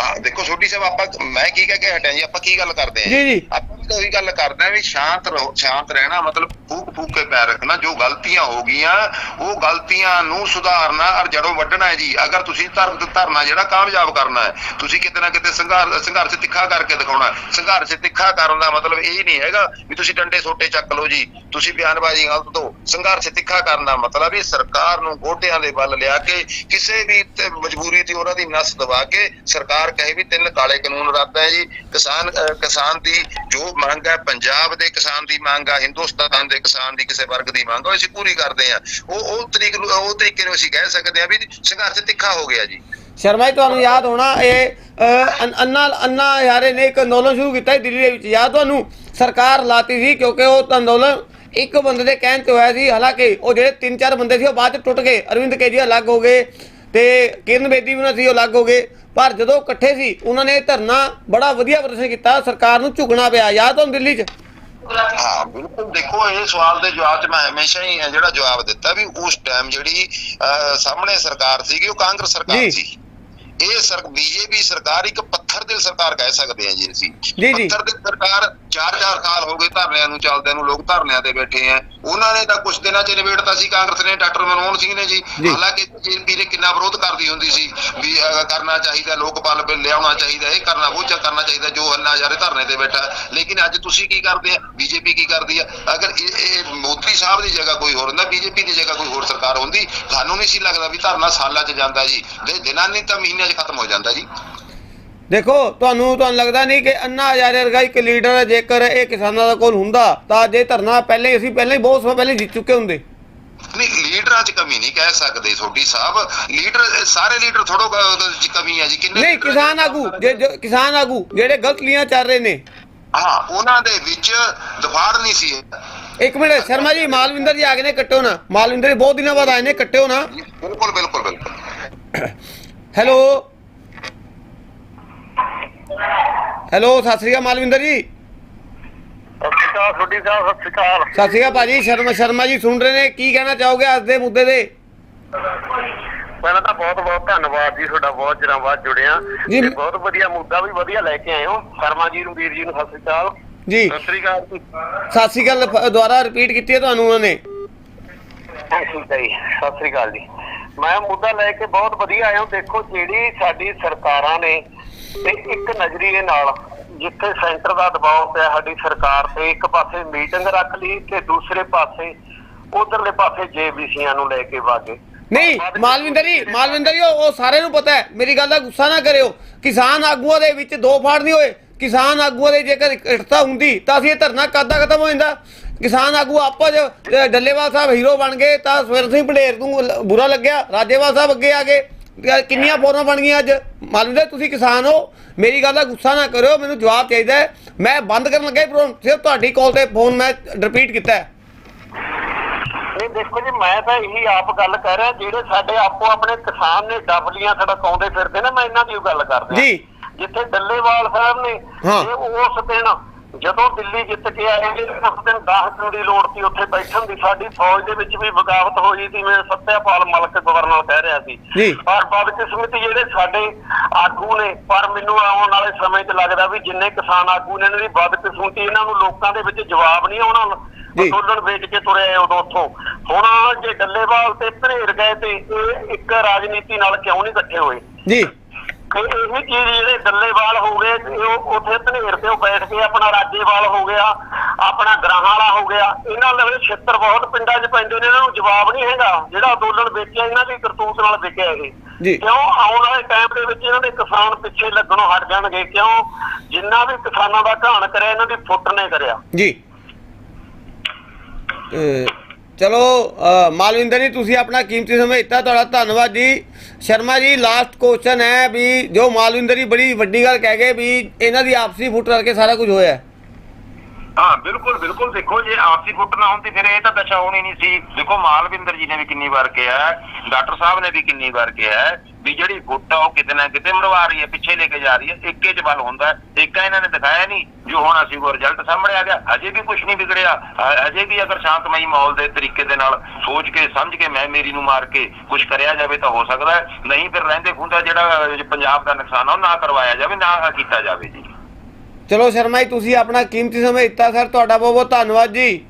ਹਾਂ ਦੇਖੋ ਛੋਟੀ ਸਾਹਿਬ ਆਪਾਂ ਮੈਂ ਕੀ ਕਹਿ ਕੇ ਹਟਿਆ ਜੀ ਆਪਾਂ ਕੀ ਗੱਲ ਕਰਦੇ ਆਂ ਜੀ, ਜੀ। ਆਪਾਂ ਵੀ ਤਾਂ ਉਹੀ ਗੱਲ ਕਰਦੇ ਆਂ ਵੀ ਸ਼ਾਂਤ ਰਹੋ ਸ਼ਾਂਤ ਰਹਿਣਾ ਮਤਲਬ ਫੂਕ ਫੂਕ ਪੈਰ ਰੱਖਣਾ, ਜੋ ਗਲਤੀਆਂ ਹੋ ਗਈਆਂ, ਉਹ ਗਲਤੀਆਂ ਨੂੰ ਸੁਧਾਰਨਾ ਔਰ ਜੜੋਂ ਵੱਢਣਾ ਹੈ ਜੀ। ਅਗਰ ਤੁਸੀਂ ਧਰਮ ਧਰਨਾ ਜਿਹੜਾ ਕਾਮਯਾਬ ਕਰਨਾ ਹੈ, ਤੁਸੀਂ ਕਿਤੇ ਨਾ ਕਿਤੇ ਸੰਘਰਸ਼ ਸੰਘਰਸ਼ ਤਿੱਖਾ ਕਰਕੇ ਦਿਖਾਉਣਾ ਸੰਘਰਸ਼ ਤਿੱਖਾ ਕਰਨ ਦਾ ਮਤਲਬ ਇਹ ਨਹੀਂ ਹੈਗਾ ਵੀ ਤੁਸੀਂ ਡੰਡੇ ਸੋਟੇ ਚੱਕ ਲਓ ਜੀ, ਤੁਸੀਂ ਬਿਆਨਬਾਜ਼ੀ ਗਲਤ ਦੋ ਸੰਘਰਸ਼ ਤਿੱਖਾ ਕਰਨ ਦਾ ਮਤਲਬ ਇਹ ਸਰਕਾਰ ਨੂੰ ਗੋਡਿਆਂ ਦੇ ਵੱਲ ਲਿਆ ਕੇ, ਕਿਸੇ ਵੀ ਮਜਬੂਰੀ ਤੇ ਉਹਨਾਂ ਦੀ ਨਸ ਦਬਾ ਕੇ ਸਰਕਾਰ ਕਹੇ ਵੀ ਤਿੰਨ ਕਾਲੇ ਕਾਨੂੰਨ ਰੱਦ ਹੈ ਜੀ। ਕਿਸਾਨ ਕਿਸਾਨ ਦੀ ਜੋ ਮੰਗ ਹੈ, ਪੰਜਾਬ ਦੇ ਕਿਸਾਨ ਦੀ ਮੰਗ ਹੈ ਹਿੰਦੁਸਤਾਨ ਦੇ ਕਿਸਾਨ ਦੀ ਕਿਸੇ ਵਰਗ ਦੀ ਮੰਗ ਹੈ ਅਸੀਂ ਪੂਰੀ ਕਰਦੇ ਹਾਂ। ਉਹ ਉਹ ਤਰੀਕ ਨੂੰ ਉਹ ਤਰੀਕੇ ਨੂੰ ਅਸੀਂ ਕਹਿ ਸਕਦੇ ਹਾਂ ਵੀ ਸੰਘਰਸ਼ ਤਿੱਖਾ ਹੋ ਗਿਆ ਜੀ। ਸ਼ਰਮਾ ਜੀ, ਤੁਹਾਨੂੰ ਯਾਦ ਹੋਣਾ, ਇਹ ਅੰਨਾ ਅੰਨਾ ਹਜ਼ਾਰੇ ਨੇ ਇੱਕ ਅੰਦੋਲਨ ਸ਼ੁਰੂ ਕੀਤਾ ਦਿੱਲੀ ਦੇ ਵਿੱਚ। ਯਾਦ ਤੁਹਾਨੂੰ? ਸਰਕਾਰ ਲਾਤੀ ਸੀ ਕਿਉਂਕਿ ਉਹ ਅੰਦੋਲਨ ਇੱਕ ਬੰਦੇ ਦੇ ਕਹਿਣ ਤੇ ਹੋਇਆ ਸੀ। ਹਾਲਾਂਕਿ ਉਹ ਜਿਹੜੇ ਤਿੰਨ ਚਾਰ ਬੰਦੇ ਸੀ, ਉਹ ਬਾਅਦ ਚ ਟੁੱਟ ਗਏ। ਅਰਵਿੰਦ ਕੇਜਰੀਵਾਲ ਅਲੱਗ ਹੋ ਗਏ ਤੇ ਕਿਰਨ ਬੇਦੀ ਵੀ ਉਹਨਾਂ ਸੀ, ਉਹ ਅਲੱਗ ਹੋ ਗਏ। ਪਰ ਜਦੋਂ ਇਕੱਠੇ ਸੀ, ਉਹਨਾਂ ਨੇ ਧਰਨਾ ਬੜਾ ਵਧੀਆ ਪ੍ਰਦਰਸ਼ਨ ਕੀਤਾ। ਸਰਕਾਰ ਨੂੰ ਝੁਕਣਾ ਪਿਆ। ਯਾਦ ਤੁਹਾਨੂੰ ਦਿੱਲੀ 'ਚ? ਹਾਂ ਬਿਲਕੁਲ ਦੇਖੋ ਇਹ ਸਵਾਲ ਦੇ ਜਵਾਬ 'ਚ ਮੈਂ ਹਮੇਸ਼ਾ ਹੀ ਜਿਹੜਾ ਜਵਾਬ ਦਿੱਤਾ ਵੀ ਉਸ ਟਾਈਮ ਜਿਹੜੀ ਅਹ, ਸਾਹਮਣੇ ਸਰਕਾਰ ਸੀਗੀ ਉਹ ਕਾਂਗਰਸ। ਸਰਕਾਰ ਸੀ ਇਹ ਸਰ ਬੀਜੇਪੀ ਸਰਕਾਰ ਇੱਕ ਪੱਥਰ ਦਿਲ ਸਰਕਾਰ ਕਹਿ ਸਕਦੇ ਆ ਜੀ ਅਸੀਂ। ਪੱਥਰ ਦਿਲ ਸਰਕਾਰ 4-4 ਸਾਲ ਹੋ ਗਏ ਧਰਨਿਆਂ ਨੂੰ ਚੱਲਦਿਆਂ ਨੂੰ ਲੋਕ ਧਰਨਿਆਂ ਤੇ ਬੈਠੇ ਆ। ਉਹਨਾਂ ਨੇ ਤਾਂ ਕੁਝ ਦਿਨਾਂ 'ਚ ਨਿਬੇੜਤਾ ਸੀ ਕਾਂਗਰਸ ਨੇ ਡਾਕਟਰ ਮਨਮੋਹਨ ਸਿੰਘ ਨੇ ਜੀ। ਹਾਲਾਂਕਿ ਬੀਜੇਪੀ ਨੇ ਕਿੰਨਾ ਵਿਰੋਧ ਕਰਦੀ ਹੁੰਦੀ ਸੀ ਵੀ ਕਰਨਾ ਚਾਹੀਦਾ ਲੋਕ ਬਲ ਬਿੱਲ ਲਿਆਉਣਾ ਚਾਹੀਦਾ ਇਹ ਕਰਨਾ ਉਹ ਕਰਨਾ ਚਾਹੀਦਾ ਜੋ ਹੰਨਾ ਜਾਰੇ ਧਰਨੇ ਤੇ ਬੈਠਾ। ਲੇਕਿਨ ਅੱਜ ਤੁਸੀਂ ਕੀ ਕਰਦੇ ਆ? ਬੀਜੇਪੀ ਕੀ ਕਰਦੀ ਆ? ਅਗਰ ਇਹ ਇਹ ਮੋਦੀ ਸਾਹਿਬ ਦੀ ਜਗ੍ਹਾ ਕੋਈ ਹੋਰ ਹੁੰਦਾ ਬੀਜੇਪੀ ਦੀ ਜਗ੍ਹਾ ਕੋਈ ਹੋਰ ਸਰਕਾਰ ਹੁੰਦੀ ਸਾਨੂੰ ਨਹੀਂ ਸੀ ਲੱਗਦਾ ਵੀ ਧਰਨਾ ਸਾਲਾਂ 'ਚ ਜਾਂਦਾ ਜੀ। ਦੇ ਦਿਨਾਂ ਨਹੀਂ ਤਾਂ ਮਹੀਨਿਆਂ 'ਚ ਖਤਮ ਹੋ ਜਾਂਦਾ ਜੀ। ਦੇਖੋ ਤੁਹਾਨੂੰ ਤੁਹਾਨੂੰ ਲੱਗਦਾ ਨਹੀਂ ਕਿ ਅੰਨਾ ਹਜ਼ਾਰੇ ਵਰਗਾ ਇੱਕ ਲੀਡਰ ਹੈ, ਜੇਕਰ ਇਹ ਕਿਸਾਨਾਂ ਦਾ ਕੋਲ ਹੁੰਦਾ ਤਾਂ ਜੇ ਧਰਨਾ ਪਹਿਲੇ ਅਸੀਂ ਪਹਿਲਾਂ ਹੀ ਬਹੁਤ ਸਮਾਂ ਪਹਿਲੇ ਜਿੱਤ ਚੁੱਕੇ ਹੁੰਦੇ। ਨਹੀਂ ਲੀਡਰਾਂ 'ਚ ਕਮੀ ਨਹੀਂ ਕਹਿ ਸਕਦੇ ਛੋਟੀ ਸਾਹਿਬ। ਲੀਡਰ ਸਾਰੇ ਲੀਡਰ ਥੋੜੋ ਚ ਕਮੀ ਹੈ ਜੀ ਕਿੰਨੇ ਨਹੀਂ ਕਿਸਾਨ ਆਗੂ ਜੇ ਜੋ ਕਿਸਾਨ ਆਗੂ ਜਿਹੜੇ ਗਲਤ ਲੀਆਂ ਚੱਲ ਰਹੇ ਨੇ। ਹਾਂ ਉਹਨਾਂ ਦੇ ਵਿੱਚ ਦਫਾੜ ਨਹੀਂ ਸੀ। ਇੱਕ ਮਿੰਟ ਸ਼ਰਮਾ ਜੀ ਮਾਲਵਿੰਦਰ ਜੀ ਆ ਗਏ ਨੇ ਕੱਟੋ ਨਾ। ਮਾਲਵਿੰਦਰ ਜੀ ਬਹੁਤ ਦਿਨਾਂ ਬਾਅਦ ਆਏ ਨੇ ਕੱਟਿਓ ਨਾ। ਬਿਲਕੁਲ ਬਿਲਕੁਲ ਬਿਲਕੁਲ। ਹੈਲੋ। ਹੈਲੋ ਸਤਿ ਸ੍ਰੀ ਅਕਾਲ ਮਾਲਵਿੰਦਰ ਜੀ। ਸਤਿ ਸ਼੍ਰੀ ਅਕਾਲ ਛੋਟੀ ਸਾਹਿਬ ਸਤਿ ਸ਼੍ਰੀ ਅਕਾਲ ਸਤਿ ਸ੍ਰੀ ਅਕਾਲ ਭਾਜੀ ਸ਼ਰਮਾ ਸ਼ਰਮਾ ਜੀ ਸੁਣ ਰਹੇ ਨੇ ਕੀ ਕਹਿਣਾ ਚਾਹੋਗੇ ਅੱਜ ਦੇ ਮੁੱਦੇ ਦੇ? ਪਹਿਲਾਂ ਤਾਂ ਬਹੁਤ ਬਹੁਤ ਧੰਨਵਾਦ ਜੀ ਤੁਹਾਡਾ ਬਹੁਤ ਚਿਰਾਂ ਬਾਅਦ ਜੁੜਿਆ। ਜੀ। ਤੇ ਬਹੁਤ ਵਧੀਆ ਮੁੱਦਾ ਵੀ ਵਧੀਆ ਲੈ ਕੇ ਆਏ ਹੋ। ਸ਼ਰਮਾ ਜੀ ਨੂੰ ਵੀਰ ਜੀ ਨੂੰ ਸਤਿ ਸ਼੍ਰੀ ਅਕਾਲ। ਜੀ। ਸਤਿ ਸ਼੍ਰੀ ਅਕਾਲ ਜੀ। ਸਤਿ ਸ੍ਰੀ ਅਕਾਲ ਫ- ਦੁਬਾਰਾ ਰਿਪੀਟ ਕੀਤੀ ਹੈ ਤੁਹਾਨੂੰ ਉਹਨਾਂ ਨੇ? ਠੀਕ ਹੈ ਜੀ ਸਤਿ ਸ਼੍ਰੀ ਅਕਾਲ ਜੀ। ਮੈਂ ਮੁੱਦਾ ਲੈ ਕੇ ਬਹੁਤ ਵਧੀਆ ਆਇਆ ਦੇਖੋ ਜਿਹੜੀ ਸਾਡੀ ਸਰਕਾਰਾਂ ਨੇ ਤੇ ਇੱਕ ਨਜ਼ਰੀਏ ਨਾਲ ਜਿੱਥੇ ਸੈਂਟਰ ਦਾ ਦਬਾਅ ਪਿਆ ਸਾਡੀ ਸਰਕਾਰ ਤੇ ਇੱਕ ਪਾਸੇ ਮੀਟਿੰਗ ਰੱਖ ਲਈ ਤੇ ਦੂਸਰੇ ਪਾਸੇ ਉਧਰਲੇ ਪਾਸੇ ਜੇਬੀਸੀਆਂ ਨੂੰ ਲੈ ਕੇ ਵਾਗੇ। ਨਹੀਂ ਮਾਲਵਿੰਦਰ ਮਾਲਵਿੰਦਰ ਉਹ ਸਾਰਿਆਂ ਨੂੰ ਪਤਾ ਹੈ। ਮੇਰੀ ਗੱਲ ਦਾ ਗੁੱਸਾ ਨਾ ਕਰਿਓ। ਕਿਸਾਨ ਆਗੂਆਂ ਦੇ ਵਿੱਚ ਦੋ ਫਾੜ ਨਹੀਂ ਹੋਏ। ਕਿਸਾਨ ਆਗੂਆਂ ਦੇ ਜੇਕਰ ਇਕੱਠਤਾ ਹੁੰਦੀ ਤਾਂ ਅਸੀਂ ਇਹ ਧਰਨਾ ਕਦਾ ਖਤਮ ਹੋ ਜਾਂਦਾ? ਕਿਸਾਨ ਆਗੂ ਆਪਸ ਡੱਲੇਵਾਲ ਸਾਹਿਬ ਹੀਰੋ ਬਣ ਗਏ ਤਾਂ ਸਵਰ ਸਿੰਘ ਭੰਡੇਰ ਨੂੰ ਬੁਰਾ ਲੱਗਿਆ। ਰਾਜੇਵਾਲ ਸਾਹਿਬ ਅੱਗੇ ਆ ਗਏ। ਕਿੰਨੀਆਂ ਫੋਰਮਾਂ ਬਣ ਗਈਆਂ ਅੱਜ? ਮਾਲਵਿੰਦਰ ਤੁਸੀਂ ਕਿਸਾਨ ਹੋ ਮੇਰੀ ਗੱਲ ਦਾ ਗੁੱਸਾ ਨਾ ਕਰਿਓ ਮੈਨੂੰ ਜਵਾਬ ਚਾਹੀਦਾ ਮੈਂ ਬੰਦ ਕਰਨ ਲੱਗਾ ਪ੍ਰੋਗਰਾਮ ਸਿਰਫ ਤੁਹਾਡੀ ਕਾਲ ਤੇ ਫੋਨ ਮੈਂ ਰਿਪੀਟ ਕੀਤਾ ਹੈ। ਨਹੀਂ ਦੇਖੋ ਜੀ ਮੈਂ ਤਾਂ ਇਹੀ ਆਪ ਗੱਲ ਕਰ ਰਿਹਾ ਜਿਹੜੇ ਸਾਡੇ ਆਪੋ ਆਪਣੇ ਕਿਸਾਨ ਨੇ ਡਬਲੀਆਂ ਸੜਕਾਉਂਦੇ ਫਿਰਦੇ ਨੇ ਮੈਂ ਇਹਨਾਂ ਦੀ ਗੱਲ ਕਰਦਾ। ਜੀ। ਜਿੱਥੇ ਡੱਲੇਵਾਲ ਸਾਹਿਬ ਨੇ ਹਾਂ। ਇਹ ਉਸ ਦਿਨ ਜਦੋਂ ਦਿੱਲੀ ਜਿੱਤ ਕੇ ਆਏ ਨੇ ਉਸ ਦਿਨ 10 ਦਿਨ ਦੀ ਲੋੜ ਸੀ ਉੱਥੇ ਬੈਠਣ ਦੀ ਸਾਡੀ ਫੌਜ ਦੇ ਵਿੱਚ ਵੀ ਬਗਾਵਤ ਹੋਈ ਸੀ ਮੈਂ ਸੱਤਿਆਪਾਲ ਮਲਕ ਗਵਰਨਰ ਕਹਿ ਰਿਹਾ ਸੀ। ਪਰ ਬਦਕਿਸਮਤੀ ਜਿਹੜੇ ਸਾਡੇ ਆਗੂ ਨੇ ਪਰ ਮੈਨੂੰ ਆਉਣ ਵਾਲੇ ਸਮੇਂ 'ਚ ਲੱਗਦਾ ਵੀ ਜਿੰਨੇ ਕਿਸਾਨ ਆਗੂ ਨੇ ਇਹਨਾਂ ਦੀ ਬਦਕਿਸਮਤੀ ਇਹਨਾਂ ਨੂੰ ਲੋਕਾਂ ਦੇ ਵਿੱਚ ਜਵਾਬ ਨਹੀਂ ਆਉਣਾ ਜੀ। ਅੰਦੋਲਨ ਵੇਚ ਕੇ ਤੁਰੇ ਆਏ ਉਦੋਂ ਉੱਥੋਂ ਹੁਣ ਜੇ ਡੱਲੇਵਾਲ ਤੇ ਧਨੇਰ ਗਏ ਤੇ ਇਹ ਇੱਕ ਰਾਜਨੀਤੀ ਨਾਲ ਕਿਉਂ ਨਹੀਂ ਇਕੱਠੇ ਹੋਏ ਜੀ ਤੇ ਇਹੀ ਚੀਜ਼ ਜਿਹੜੇ ਡੱਲੇਵਾਲ ਹੋ ਗਏ ਉਹ ਉੱਥੇ ਧਨੇਰ ਤੇ ਉਹ ਬੈਠ ਕੇ ਆਪਣਾ ਰਾਜੇਵਾਲ ਹੋ ਗਿਆ ਆਪਣਾ ਗ੍ਰਾਹਾਂ ਵਾਲਾ ਹੋ ਗਿਆ। ਇਹਨਾਂ ਦੇ ਛੇਤਰ ਬਹੁਤ ਪਿੰਡਾਂ 'ਚ ਪੈਂਦੇ ਨੇ ਇਹਨਾਂ ਨੂੰ ਜਵਾਬ ਨਹੀਂ ਹੈਗਾ। ਜਿਹੜਾ ਅੰਦੋਲਨ ਵੇਚਿਆ ਇਹਨਾਂ ਦੀ ਕਰਤੂਤ ਨਾਲ ਵਿਕਿਆ ਇਹ। ਕਿਉਂ? ਆਉਣ ਵਾਲੇ ਟਾਈਮ ਦੇ ਵਿੱਚ ਇਹਨਾਂ ਦੇ ਕਿਸਾਨ ਪਿੱਛੇ ਲੱਗਣੋਂ ਹਟ ਜਾਣਗੇ। ਕਿਉਂ? ਜਿੰਨਾ ਵੀ ਕਿਸਾਨਾਂ ਦਾ ਘਾਣ ਕਰਿਆ ਇਹਨਾਂ ਦੀ ਫੁੱਟ ਨੇ ਕਰਿਆ। ਜੀ। ਚਲੋ ਮਾਲਵਿੰਦਰ ਜੀ, ਤੁਸੀਂ ਆਪਣਾ ਕੀਮਤੀ ਸਮਾਂ ਦਿੱਤਾ, ਤੁਹਾਡਾ ਧੰਨਵਾਦ ਜੀ। ਸ਼ਰਮਾ ਜੀ ਲਾਸਟ ਕੁਐਸਚਨ ਹੈ ਵੀ ਜੋ ਮਾਲਵਿੰਦਰ ਜੀ ਬੜੀ ਵੱਡੀ ਗੱਲ ਕਹਿ ਗਏ ਵੀ ਇਹਨਾਂ ਦੀ ਆਪਸੀ ਫੁੱਟ ਕਰਕੇ ਸਾਰਾ ਕੁਝ ਹੋਇਆ। ਹੈ। ਹਾਂ ਬਿਲਕੁਲ ਬਿਲਕੁਲ। ਦੇਖੋ ਜੇ ਆਪਸੀ ਫੁੱਟ ਨਾ ਹੁੰਦੀ, ਫਿਰ ਇਹ ਤਾਂ ਦਸ਼ਾ ਹੋਣੀ ਨਹੀਂ ਸੀ। ਦੇਖੋ, ਮਾਲਵਿੰਦਰ ਜੀ ਨੇ ਵੀ ਕਿੰਨੀ ਵਾਰ ਕਿਹਾ ਡਾਕਟਰ ਸਾਹਿਬ ਨੇ ਵੀ ਕਿੰਨੀ ਵਾਰ ਕਿਹਾ ਵੀ ਜਿਹੜੀ ਫੁੱਟ ਆ ਉਹ ਕਿਤੇ ਨਾ ਕਿਤੇ ਮਰਵਾ ਰਹੀ ਹੈ, ਪਿੱਛੇ ਲੈ ਕੇ ਜਾ ਰਹੀ ਹੈ, ਇੱਕੇ ਚ ਹੁੰਦਾ ਇੱਕਾ ਇਹਨਾਂ ਨੇ ਦਿਖਾਇਆ ਨਹੀਂ ਜੋ ਹੁਣ ਅਸੀਂ ਉਹ ਰਿਜ਼ਲਟ ਸਾਹਮਣੇ ਆ ਗਿਆ। ਅਜੇ ਵੀ ਕੁਝ ਨਹੀਂ ਵਿਗੜਿਆ। ਅਜੇ ਵੀ ਅਗਰ ਸ਼ਾਂਤਮਈ ਮਾਹੌਲ ਦੇ ਤਰੀਕੇ ਦੇ ਨਾਲ ਸੋਚ ਕੇ, ਸਮਝ ਕੇ ਮੈਂ ਮੇਰੀ ਨੂੰ ਮਾਰ ਕੇ ਕੁਝ ਕਰਿਆ ਜਾਵੇ ਤਾਂ ਹੋ ਸਕਦਾ ਨਹੀਂ ਫਿਰ ਰਹਿੰਦੇ ਖੁੰਦਾ ਜਿਹੜਾ ਪੰਜਾਬ ਦਾ ਨੁਕਸਾਨ ਆ, ਉਹ ਨਾ ਕਰਵਾਇਆ ਜਾਵੇ, ਨਾ ਕੀਤਾ ਜਾਵੇ ਜੀ। ਚਲੋ ਸ਼ਰਮਾ ਜੀ, ਤੁਸੀਂ ਆਪਣਾ ਕੀਮਤੀ ਸਮਾਂ ਦਿੱਤਾ, ਸਰ। ਤੁਹਾਡਾ ਬਹੁਤ ਬਹੁਤ ਧੰਨਵਾਦ ਜੀ।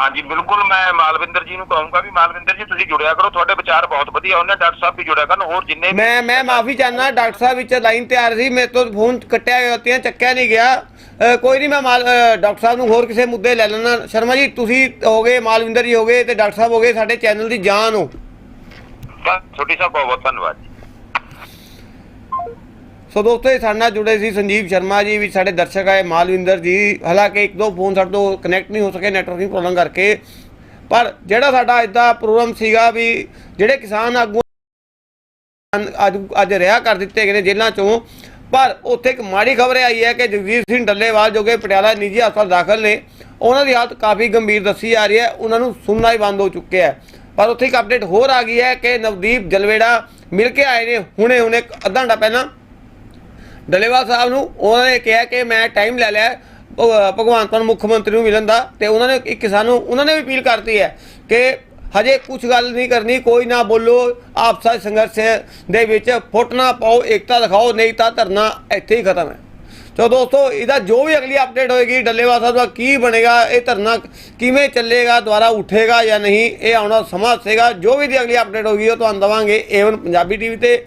ਹਾਂਜੀ ਬਿਲਕੁਲ ਮੈਂ ਮਾਲਵਿੰਦਰ ਜੀ ਨੂੰ ਕਹੂੰਗਾ ਵੀ ਮਾਲਵਿੰਦਰ ਜੀ ਤੁਸੀਂ ਜੁੜਿਆ ਕਰੋ ਤੁਹਾਡੇ ਵਿਚਾਰ ਬਹੁਤ ਵਧੀਆ ਉਹਨੇ ਡਾਕਟਰ ਸਾਹਿਬ ਵੀ ਜੁੜਿਆ ਕਰਨ ਹੋਰ ਜਿੰਨੇ ਮੈਂ ਮੈਂ ਮਾਫੀ ਚਾਹਨਾ ਡਾਕਟਰ ਸਾਹਿਬ ਵਿੱਚ ਲਾਈਨ ਤੇ ਆ ਰਹੀ ਸੀ ਮੇਰੇ ਤੋਂ ਫੋਨ ਕੱਟਿਆ ਗਿਆ ਹੁੰਦੀਆਂ ਚੱਕਿਆ ਨਹੀਂ ਗਿਆ। ਕੋਈ ਨਹੀਂ ਮੈਂ ਡਾਕਟਰ ਸਾਹਿਬ ਨੂੰ ਹੋਰ ਕਿਸੇ ਮੁੱਦੇ ਲੈ ਲੈਣਾ ਸ਼ਰਮਾ ਜੀ ਤੁਸੀਂ ਹੋਗੇ ਮਾਲਵਿੰਦਰ ਜੀ ਹੋਗੇ ਤੇ ਡਾਕਟਰ ਸਾਹਿਬ ਹੋਗੇ ਸਾਡੇ ਚੈਨਲ ਦੀ ਜਾਨ ਹੋ। ਛੋਟੀ ਸਾਹਿਬ ਬਹੁਤ ਬਹੁਤ ਧੰਨਵਾਦ ਸੋ ਦੋਸਤੋ, ਇਹ ਸਾਡੇ ਨਾਲ ਜੁੜੇ ਸੀ ਸੰਜੀਵ ਸ਼ਰਮਾ ਜੀ, ਵੀ ਸਾਡੇ ਦਰਸ਼ਕ ਆਏ, ਮਾਲਵਿੰਦਰ ਜੀ। ਹਾਲਾਂਕਿ ਇੱਕ ਦੋ ਫੋਨ ਸਾਡੇ ਤੋਂ ਕਨੈਕਟ ਨਹੀਂ ਹੋ ਸਕੇ ਨੈਟਵਰਕਿੰਗ ਪ੍ਰੋਬਲਮ ਕਰਕੇ। ਪਰ ਜਿਹੜਾ ਸਾਡਾ ਇਦਾਂ ਪ੍ਰੋਗਰਾਮ ਸੀਗਾ ਵੀ ਜਿਹੜੇ ਕਿਸਾਨ ਆਗੂ ਅੱਜ ਅੱਜ ਰਿਹਾ ਕਰ ਦਿੱਤੇ ਗਏ ਨੇ ਜੇਲ੍ਹਾਂ ਚੋਂ। ਪਰ ਉੱਥੇ ਇੱਕ ਮਾੜੀ ਖਬਰ ਆਈ ਹੈ ਕਿ ਜਗਜੀਤ ਸਿੰਘ ਡੱਲੇਵਾਲ, ਜੋ ਕਿ ਪਟਿਆਲਾ ਨਿੱਜੀ ਹਸਪਤਾਲ ਦਾਖਲ ਨੇ, ਉਹਨਾਂ ਦੀ ਹਾਲਤ ਕਾਫੀ ਗੰਭੀਰ ਦੱਸੀ ਜਾ ਰਹੀ ਹੈ। ਉਹਨਾਂ ਨੂੰ ਸੁਣਨਾ ਹੀ ਬੰਦ ਹੋ ਚੁੱਕਿਆ ਹੈ। ਪਰ ਉੱਥੇ ਇੱਕ ਅਪਡੇਟ ਹੋਰ ਆ ਗਈ ਹੈ ਕਿ ਨਵਦੀਪ ਜਲਵੇੜਾ ਮਿਲ ਕੇ ਆਏ ਨੇ। ਹੁਣੇ ਹੁਣੇ ਅੱਧਾ ਘੰਟਾ ਪਹਿਲਾਂ ਡੱਲੇਵਾਲ ਸਾਹਿਬ ਨੂੰ, ਉਹਨਾਂ ਨੇ ਕਿਹਾ ਕਿ ਮੈਂ ਟਾਈਮ ਲੈ ਲਿਆ ਭਗਵੰਤ ਮਾਨ ਮੁੱਖ ਮੰਤਰੀ ਨੂੰ ਮਿਲਣ ਦਾ, ਤੇ ਉਹਨਾਂ ਨੇ ਇੱਕ ਕਿਸਾਨ ਨੂੰ, ਉਹਨਾਂ ਨੇ ਵੀ ਅਪੀਲ ਕਰਤੀ ਹੈ ਕਿ ਹਜੇ ਕੁਝ ਗੱਲ ਨਹੀਂ ਕਰਨੀ, ਕੋਈ ਨਾ ਬੋਲੋ ਆਪਸਾ ਸੰਘਰਸ਼ ਦੇ ਵਿੱਚ ਫੁੱਟ ਨਾ ਪਾਓ, ਏਕਤਾ ਦਿਖਾਓ, ਨਹੀਂ ਤਾਂ ਧਰਨਾ ਇੱਥੇ ਹੀ ਖਤਮ ਹੈ। ਸੋ ਦੋਸਤੋ, ਇਹਦਾ ਜੋ ਵੀ ਅਗਲੀ ਅਪਡੇਟ ਹੋਏਗੀ, ਡੱਲੇਵਾਲ ਸਾਹਿਬ ਦਾ ਕੀ ਬਣੇਗਾ, ਇਹ ਧਰਨਾ ਕਿਵੇਂ ਚੱਲੇਗਾ, ਦੁਬਾਰਾ ਉੱਠੇਗਾ ਜਾਂ ਨਹੀਂ, ਇਹ ਆਉਣਾ ਸਮਾਂ ਦੱਸੇਗਾ ਜੋ ਵੀ ਦੀ ਅਗਲੀ ਅਪਡੇਟ ਹੋਗੀ ਉਹ ਤੁਹਾਨੂੰ ਦਵਾਂਗੇ ਏਵਨ ਪੰਜਾਬੀ ਟੀਵੀ ਤੇ।